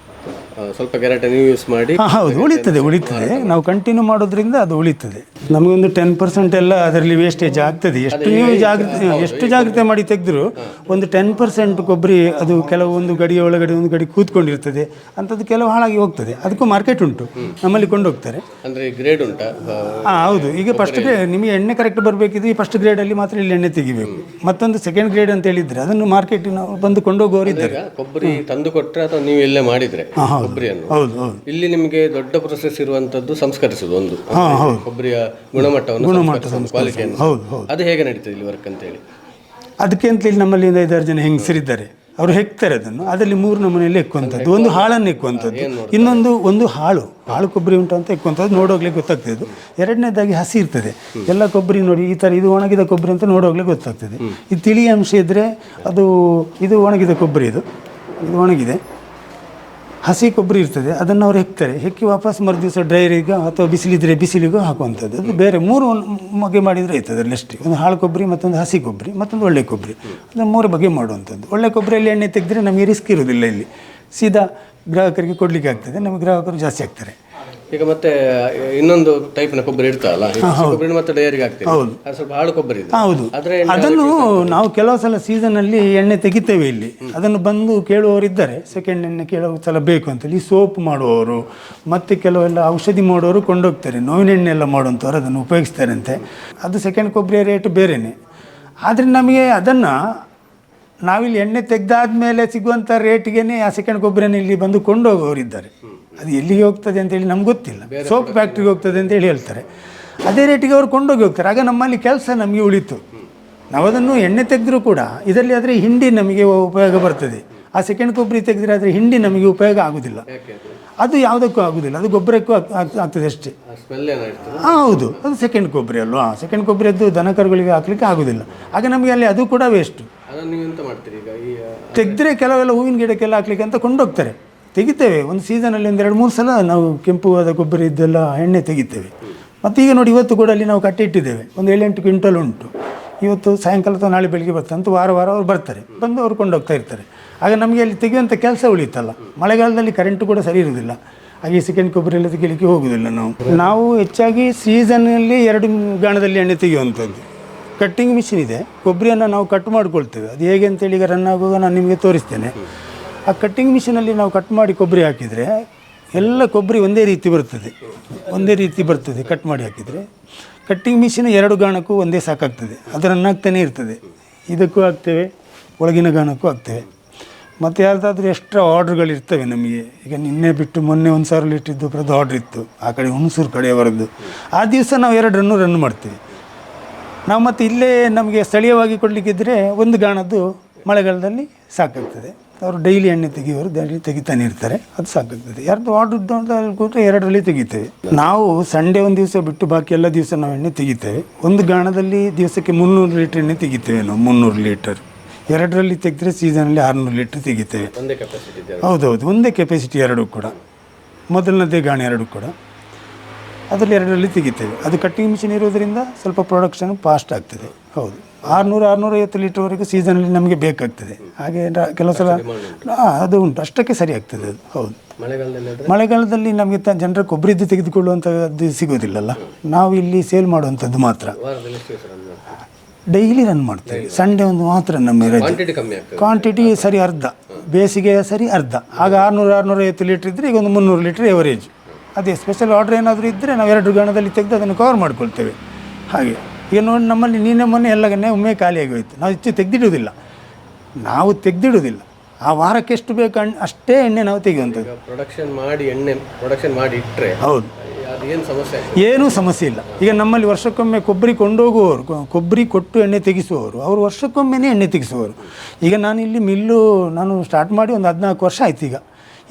ಸ್ವಲ್ಪ ಗೆರಟೆ ನೀವು ಯೂಸ್ ಮಾಡಿ ಹಾಂ ಹೌದು ಉಳಿತದೆ ಉಳಿತದೆ. ನಾವು ಕಂಟಿನ್ಯೂ ಮಾಡೋದ್ರಿಂದ ಅದು ಉಳಿತದೆ. ನಮಗೊಂದು ಟೆನ್ ಪರ್ಸೆಂಟ್ ಎಲ್ಲ ಅದರಲ್ಲಿ ವೇಸ್ಟೇಜ್ ಆಗ್ತದೆ. ಎಷ್ಟು ನೀವು ಜಾಗ್ರತೆ ಎಷ್ಟು ಜಾಗ್ರತೆ ಮಾಡಿ ತೆಗೆದ್ರು ಒಂದು ಟೆನ್ ಪರ್ಸೆಂಟ್ ಕೊಬ್ಬರಿ ಅದು ಕೆಲವು ಒಂದು ಗಡಿಯ ಒಳಗಡೆ ಒಂದು ಗಡಿ ಕೂತ್ಕೊಂಡಿರ್ತದೆ. ಅಂಥದ್ದು ಕೆಲವು ಹಾಳಾಗಿ ಹೋಗ್ತದೆ. ಅದಕ್ಕೂ ಮಾರ್ಕೆಟ್ ಉಂಟು. ನಮ್ಮಲ್ಲಿ ಕೊಂಡೋಗ್ತಾರೆ. ಅಂದ್ರೆ ಗ್ರೇಡ್ ಉಂಟಾ? ಹಾಂ ಹೌದು. ಈಗ ಫಸ್ಟ್ ಗ್ರೇಡ್ ನಿಮಗೆ ಎಣ್ಣೆ ಕರೆಕ್ಟ್ ಬರಬೇಕಿದ್ರೆ ಈ ಫಸ್ಟ್ ಗ್ರೇಡಲ್ಲಿ ಮಾತ್ರ ಇಲ್ಲಿ ಎಣ್ಣೆ ತೆಗಿಬೇಕು. ಮತ್ತೊಂದು ಸೆಕೆಂಡ್ ಗ್ರೇಡ್ ಅಂತ ಹೇಳಿದರೆ ಅದನ್ನು ನಾವು ಬಂದು ಕೊಂಡೋಗೋರಿದ್ದಾರೆ ಕೊಬ್ಬರಿ ತಂದು ಕೊಟ್ಟರೆ ಅಥವಾ ನೀವು ಇಲ್ಲೇ ಮಾಡಿದ್ರೆ? ಹಾಂ ಕೊಬ್ಬರಿಯನ್ನು. ಹೌದು ಹೌದು. ಇಲ್ಲಿ ನಿಮಗೆ ದೊಡ್ಡ ಪ್ರೊಸೆಸ್ ಇರುವಂತದ್ದು ಸಂಸ್ಕರಿಸುವುದು ಒಂದು. ಕೊಬ್ಬರಿಯ ಗುಣಮಟ್ಟವನ್ನು ಗುಣಮಟ್ಟ ಕ್ವಾಲಿಟಿಯನ್ನು ಹೌದು ಹೌದು. ಅದು ಹೇಗೆ ನಡೀತದೆ ಇಲ್ಲಿ ವರ್ಕ್ ಅಂತ ಹೇಳಿ? ಅದಕ್ಕೆ ಅಂತ ಇಲ್ಲಿ ನಮ್ಮಲ್ಲಿ ಒಂದು ಐದಾರು ಜನ ಹೆಂಗಸರಿದ್ದಾರೆ ಅವರು ಹೆಕ್ತಾರೆ ಅದನ್ನು. ಅದರಲ್ಲಿ ಮೂರು ನಮೂನೆಯಲ್ಲಿ ಎಕ್ಕುವಂಥದ್ದು ಒಂದು ಹಾಳನ್ನು ಎಕ್ಕುವಂಥದ್ದು ಇನ್ನೊಂದು ಒಂದು ಹಾಳು. ಹಾಳು ಕೊಬ್ಬರಿ ಉಂಟು ಅಂತ ಎಕ್ಕುವಂಥದ್ದು ನೋಡೋಗ್ಲಿಕ್ಕೆ ಗೊತ್ತಾಗ್ತದೆ ಎರಡನೇದಾಗಿ ಹಸಿ ಇರ್ತದೆ. ಎಲ್ಲ ಕೊಬ್ಬರಿ ನೋಡಿ ಈ ಥರ ಇದು ಒಣಗಿದ ಕೊಬ್ಬರಿ ಅಂತ ನೋಡೋಗ್ಲಿಕ್ಕೆ ಗೊತ್ತಾಗ್ತದೆ. ಈ ತಿಳಿ ಅಂಶ ಇದ್ದರೆ ಅದು ಇದು ಒಣಗಿದ ಕೊಬ್ಬರಿ ಇದು. ಇದು ಒಣಗಿದೆ. ಹಸಿ ಕೊಬ್ಬರಿ ಇರ್ತದೆ, ಅದನ್ನು ಅವ್ರು ಹೆಕ್ತಾರೆ. ಹೆಕ್ಕಿ ವಾಪಸ್ ಮರು ದಿವಸ ಡ್ರೈರಿಗೋ ಅಥವಾ ಬಿಸಿಲಿದ್ರೆ ಬಿಸಿಲಿಗೋ ಹಾಕುವಂಥದ್ದು. ಅದು ಬೇರೆ ಮೂರು ಬಗೆ ಮಾಡಿದರೆ ಆಯ್ತದೆ ಅದರಲ್ಲಿ ಒಂದು ಹಾಳು ಕೊಬ್ಬರಿ, ಮತ್ತೊಂದು ಹಸಿ ಕೊಬ್ಬರಿ, ಮತ್ತೊಂದು ಒಳ್ಳೆ ಕೊಬ್ಬರಿ. ಅದನ್ನು ಮೂರು ಬಗೆ ಮಾಡುವಂಥದ್ದು. ಒಳ್ಳೆ ಕೊಬ್ಬರಿಯಲ್ಲಿ ಎಣ್ಣೆ ತೆಗೆದ್ರೆ ನಮಗೆ ರಿಸ್ಕ್ ಇರೋದಿಲ್ಲ ಇಲ್ಲಿ. ಸೀದಾ ಗ್ರಾಹಕರಿಗೆ ಕೊಡಲಿಕ್ಕೆ ಆಗ್ತದೆ, ನಮಗೆ ಗ್ರಾಹಕರು ಜಾಸ್ತಿ ಆಗ್ತಾರೆ. ಈಗ ಮತ್ತೆ ಇನ್ನೊಂದು ಟೈಪ್ನ ಕೊಬ್ಬರಿ ಇರ್ತಲ್ಲ ಕೊಬ್ಬರಿ ಮತ್ತೆ ಡೈರಿಗೆ ಹಾಕ್ತೀವಿ. ಹೌದು. ಅದು ಸ್ವಲ್ಪ ಹಾಳು ಕೊಬ್ಬರಿ ಇದೆ. ಹೌದು. ಆದ್ರೆ ಅದನ್ನು ನಾವು ಕೆಲವು ಸಲ ಸೀಸನಲ್ಲಿ ಎಣ್ಣೆ ತೆಗಿತೇವೆ ಇಲ್ಲಿ. ಅದನ್ನು ಬಂದು ಕೇಳುವವರಿದ್ದಾರೆ ಸೆಕೆಂಡ್ ಎಣ್ಣೆ ಕೆಲವು ಸಲ ಬೇಕು ಅಂತೇಳಿ ಸೋಪ್ ಮಾಡುವವರು ಮತ್ತು ಕೆಲವೆಲ್ಲ ಔಷಧಿ ಮಾಡುವವರು ಕೊಂಡೋಗ್ತಾರೆ. ನೋವಿನ ಎಣ್ಣೆ ಎಲ್ಲ ಮಾಡುವಂಥವ್ರು ಅದನ್ನು ಉಪಯೋಗಿಸ್ತಾರಂತೆ ಅದು ಸೆಕೆಂಡ್ ಕೊಬ್ಬರಿ ರೇಟ್ ಬೇರೆಯೇ ಆದರೆ ನಮಗೆ ಅದನ್ನು ನಾವಿಲ್ಲಿ ಎಣ್ಣೆ ತೆಗೆದಾದ್ಮೇಲೆ ಸಿಗುವಂಥ ರೇಟ್ಗೆ ಆ ಸೆಕೆಂಡ್ ಕೊಬ್ಬರಿಯನ್ನು ಇಲ್ಲಿ ಬಂದು ಕೊಂಡೋಗೋರಿದ್ದಾರೆ ಅದು ಎಲ್ಲಿಗೆ ಹೋಗ್ತದೆ ಅಂತೇಳಿ ನಮ್ಗೆ ಗೊತ್ತಿಲ್ಲ. ಸೋಪ್ ಫ್ಯಾಕ್ಟ್ರಿಗೆ ಹೋಗ್ತದೆ ಅಂತೇಳಿ ಹೇಳ್ತಾರೆ. ಅದೇ ರೇಟಿಗೆ ಅವ್ರು ಕೊಂಡೋಗಿ ಹೋಗ್ತಾರೆ. ಆಗ ನಮ್ಮಲ್ಲಿ ಕೆಲಸ ನಮಗೆ ಉಳಿತು. ನಾವು ಅದನ್ನು ಎಣ್ಣೆ ತೆಗೆದ್ರೂ ಕೂಡ ಇದರಲ್ಲಿ ಆದರೆ ಹಿಂಡಿ ನಮಗೆ ಉಪಯೋಗ ಬರ್ತದೆ. ಆ ಸೆಕೆಂಡ್ ಕೊಬ್ಬರಿ ತೆಗೆದ್ರೆ ಆದರೆ ಹಿಂಡಿ ನಮಗೆ ಉಪಯೋಗ ಆಗೋದಿಲ್ಲ. ಅದು? ಯಾವುದಕ್ಕೂ ಆಗೋದಿಲ್ಲ. ಅದು ಗೊಬ್ಬರಕ್ಕೂ ಆಗ್- ಆಗ್- ಆಗ್ತದೆ ಅಷ್ಟೇ. ಹಾಂ ಹೌದು. ಅದು ಸೆಕೆಂಡ್ ಕೊಬ್ಬರಿ ಅಲ್ವಾ? ಸೆಕೆಂಡ್ ಕೊಬ್ಬರಿದ್ದು ದನ ಕರುಗಳಿಗೆ ಹಾಕ್ಲಿಕ್ಕೆ ಆಗೋದಿಲ್ಲ. ಆಗ ನಮಗೆ ಅಲ್ಲಿ ಅದು ಕೂಡ ವೇಸ್ಟು ತೆಗೆದ್ರೆ ಕೆಲವೆಲ್ಲ ಹೂವಿನ ಗಿಡಕ್ಕೆಲ್ಲ ಹಾಕ್ಲಿಕ್ಕೆ ಅಂತ ಕೊಂಡೋಗ್ತಾರೆ. ತೆಗಿತೇವೆ. ಒಂದು ಸೀಸನಲ್ಲಿ ಒಂದು ಎರಡು ಮೂರು ಸಲ ನಾವು ಕೆಂಪುವಾದ ಗೊಬ್ಬರ ಇದ್ದೆಲ್ಲ ಎಣ್ಣೆ ತೆಗಿತೇವೆ. ಮತ್ತು ಈಗ ನೋಡಿ ಇವತ್ತು ಕೂಡ ಅಲ್ಲಿ ನಾವು ಕಟ್ಟಿ ಇಟ್ಟಿದ್ದೇವೆ. ಒಂದು ಏಳೆಂಟು ಕ್ವಿಂಟಲ್ ಉಂಟು. ಇವತ್ತು ಸಾಯಂಕಾಲ ಅಥವಾ ನಾಳೆ ಬೆಳಿಗ್ಗೆ ಬರ್ತಾರೆ ಅಂತ ವಾರ ವಾರ ಅವ್ರು ಬರ್ತಾರೆ. ಬಂದು ಅವ್ರು ಕೊಂಡೋಗ್ತಾ ಇರ್ತಾರೆ. ಆಗ ನಮಗೆ ಅಲ್ಲಿ ತೆಗೆಯುವಂಥ ಕೆಲಸ ಉಳಿತಲ್ಲ. ಮಳೆಗಾಲದಲ್ಲಿ ಕರೆಂಟು ಕೂಡ ಸರಿ ಇರೋದಿಲ್ಲ ಹಾಗೆ ಸೆಕೆಂಡ್ ಕೊಬ್ಬರಿ ಎಲ್ಲ ತೆಗಿಲಿಕ್ಕೆ ಹೋಗುವುದಿಲ್ಲ ನಾವು. ನಾವು ಹೆಚ್ಚಾಗಿ ಸೀಸನಲ್ಲಿ ಎರಡು ಗಾಣದಲ್ಲಿ ಎಣ್ಣೆ ತೆಗೆಯುವಂಥದ್ದು. ಕಟ್ಟಿಂಗ್ ಮಿಷಿನ್ ಇದೆ. ಕೊಬ್ಬರಿಯನ್ನು ನಾವು ಕಟ್ ಮಾಡ್ಕೊಳ್ತೇವೆ. ಅದು ಹೇಗೆ ಅಂತೇಳಿ ಈಗ ರನ್ ಆಗುವಾಗ ನಾನು ನಿಮಗೆ ತೋರಿಸ್ತೇನೆ. ಆ ಕಟ್ಟಿಂಗ್ ಮಿಷಿನಲ್ಲಿ ನಾವು ಕಟ್ ಮಾಡಿ ಕೊಬ್ಬರಿ ಹಾಕಿದರೆ ಎಲ್ಲ ಕೊಬ್ಬರಿ ಒಂದೇ ರೀತಿ ಬರ್ತದೆ. ಒಂದೇ ರೀತಿ ಬರ್ತದೆ ಕಟ್ ಮಾಡಿ ಹಾಕಿದರೆ. ಕಟ್ಟಿಂಗ್ ಮಿಷಿನ್ ಎರಡು ಗಾಣಕ್ಕೂ ಒಂದೇ ಸಾಕಾಗ್ತದೆ. ಅದು ರನ್ ಆಗ್ತಾನೆ ಇರ್ತದೆ. ಇದಕ್ಕೂ ಹಾಕ್ತೇವೆ ಒಳಗಿನ ಗಾಣಕ್ಕೂ ಹಾಕ್ತೇವೆ ಮತ್ತು ಯಾವುದಾದ್ರೂ ಎಕ್ಸ್ಟ್ರಾ ಆರ್ಡ್ರ್ಗಳಿರ್ತವೆ ನಮಗೆ. ಈಗ ನಿನ್ನೆ ಬಿಟ್ಟು ಮೊನ್ನೆ ಒಂದು ಸಾವಿರ ಲೀಟ್ರಿದ್ದು ಪ್ರದ ಆರ್ಡ್ರ್ ಇತ್ತು. ಆ ಕಡೆ ಹುಣಸೂರು ಕಡೆಯವರದ್ದು. ಆ ದಿವಸ ನಾವು ಎರಡನ್ನು ರನ್ ಮಾಡ್ತೀವಿ. ನಾವು ಮತ್ತು ಇಲ್ಲೇ ನಮಗೆ ಸ್ಥಳೀಯವಾಗಿ ಕೊಡಲಿಕ್ಕಿದ್ರೆ ಒಂದು ಗಾಣದ್ದು ಮಳೆಗಾಲದಲ್ಲಿ ಸಾಕಾಗ್ತದೆ. ಅವರು ಡೈಲಿ ಎಣ್ಣೆ ತೆಗಿಯೋರು ಡೈಲಿ ತೆಗಿತಾನೆ ಇರ್ತಾರೆ ಅದು ಸಾಕಾಗ್ತದೆ. ಯಾರ್ದು ಆರ್ಡ್ರ್ ಕೂತ್ರೆ ಎರಡರಲ್ಲಿ ತೆಗಿತೇವೆ. ನಾವು ಸಂಡೇ ಒಂದು ದಿವಸ ಬಿಟ್ಟು ಬಾಕಿ ಎಲ್ಲ ದಿವಸ ನಾವು ಎಣ್ಣೆ ತೆಗಿತೇವೆ. ಒಂದು ಗಾಣದಲ್ಲಿ ದಿವಸಕ್ಕೆ ಮುನ್ನೂರು ಲೀಟ್ರ್ ಎಣ್ಣೆ ತೆಗಿತೇವೆ ನಾವು ಮುನ್ನೂರು ಲೀಟರ್ ಎರಡರಲ್ಲಿ ತೆಗೆದ್ರೆ ಸೀಸನಲ್ಲಿ ಆರುನೂರು ಲೀಟ್ರ್ ತೆಗಿತೇವೆ. ಹೌದೌದು ಒಂದೇ ಕೆಪಾಸಿಟಿ ಎರಡು ಕೂಡ. ಮೊದಲನದೇ ಗಾಣ ಎರಡು ಕೂಡ. ಅದರಲ್ಲಿ ಎರಡರಲ್ಲಿ ತೆಗಿತೇವೆ. ಅದು ಕಟ್ಟಿಂಗ್ ಮಿಷಿನ್ ಇರೋದರಿಂದ ಸ್ವಲ್ಪ ಪ್ರೊಡಕ್ಷನ್ ಫಾಸ್ಟ್ ಆಗ್ತದೆ. ಹೌದು. ಆರುನೂರು ಐವತ್ತು ಲೀಟ್ರ್ವರೆಗೂ ಸೀಸನಲ್ಲಿ ನಮಗೆ ಬೇಕಾಗ್ತದೆ. ಹಾಗೆ ರ- ಕೆಲವು ಸಲ ಆ, ಅದು ಉಂಟು. ಅಷ್ಟಕ್ಕೆ ಸರಿ ಆಗ್ತದೆ ಅದು. ಹೌದು. ಮಳೆಗಾಲದಲ್ಲಿ ಮಳೆಗಾಲದಲ್ಲಿ ನಮಗೆ ತ ಜನರ ಕೊಬ್ಬರಿದ್ದು ತೆಗೆದುಕೊಳ್ಳುವಂಥದ್ದು ಸಿಗೋದಿಲ್ಲಲ್ಲ ನಾವು ಇಲ್ಲಿ ಸೇಲ್ ಮಾಡುವಂಥದ್ದು ಮಾತ್ರ. ವಾರದಲ್ಲಿ ಎಷ್ಟು ದಿವಸ ರನ್ ಡೈಲಿ ರನ್ ಮಾಡ್ತೇವೆ. ಸಂಡೇ ಒಂದು ಮಾತ್ರ ನಮ್ಮ ರಜೆ. ಕ್ವಾಂಟಿಟಿ ಕಮ್ಮಿ ಆಗ್ತದೆ. ಕ್ವಾಂಟಿಟಿ ಸರಿ ಅರ್ಧ. ಬೇಸಿಗೆ ಸರಿ ಅರ್ಧ. ಆಗ ಆರುನೂರು ಐವತ್ತು ಲೀಟ್ರ್ ಇದ್ದರೆ ಈಗ ಒಂದು ಮುನ್ನೂರು ಲೀಟ್ರ್ ಎವರೇಜ್ ಅದೇ ಸ್ಪೆಷಲ್ ಆರ್ಡ್ರ್ ಏನಾದರೂ ಇದ್ದರೆ ನಾವು ಎರಡು ಗಣದಲ್ಲಿ ತೆಗೆದು ಅದನ್ನು ಕವರ್ ಮಾಡ್ಕೊಳ್ತೇವೆ. ಹಾಗೆ. ಈಗ ನೋಡಿ ನಮ್ಮಲ್ಲಿ ನೀನೆ ಮೊನ್ನೆ ಎಲ್ಲಗನ್ನೇ ಒಮ್ಮೆ ಖಾಲಿಯಾಗಿ ಆಗೋಯ್ತು ನಾವು ಹೆಚ್ಚು ತೆಗೆದಿಡುವುದಿಲ್ಲ. ನಾವು ತೆಗೆದಿಡುವುದಿಲ್ಲ. ಆ ವಾರಕ್ಕೆ ಎಷ್ಟು ಬೇಕು ಅಣ್ಣ ಅಷ್ಟೇ ಎಣ್ಣೆ ನಾವು ತೆಗೆಯುವಂಥದ್ದು. ಪ್ರೊಡಕ್ಷನ್ ಮಾಡಿ ಎಣ್ಣೆ ಪ್ರೊಡಕ್ಷನ್ ಮಾಡಿ ಇಟ್ಟರೆ ಹೌದು. ಏನು ಸಮಸ್ಯೆ ಏನೂ ಸಮಸ್ಯೆ ಇಲ್ಲ. ಈಗ ನಮ್ಮಲ್ಲಿ ವರ್ಷಕ್ಕೊಮ್ಮೆ ಕೊಬ್ಬರಿ ಕೊಂಡೋಗುವವರು ಕೊಬ್ಬರಿ ಕೊಟ್ಟು ಎಣ್ಣೆ ತೆಗೆಸುವವರು ಅವರು ವರ್ಷಕ್ಕೊಮ್ಮೆನೇ ಎಣ್ಣೆ ತೆಗೆಸುವವರು. ಈಗ ನಾನು ಇಲ್ಲಿ ಮಿಲ್ಲು ನಾನು ಸ್ಟಾರ್ಟ್ ಮಾಡಿ ಒಂದು ಹದಿನಾಲ್ಕು ವರ್ಷ ಆಯ್ತು ಈಗ.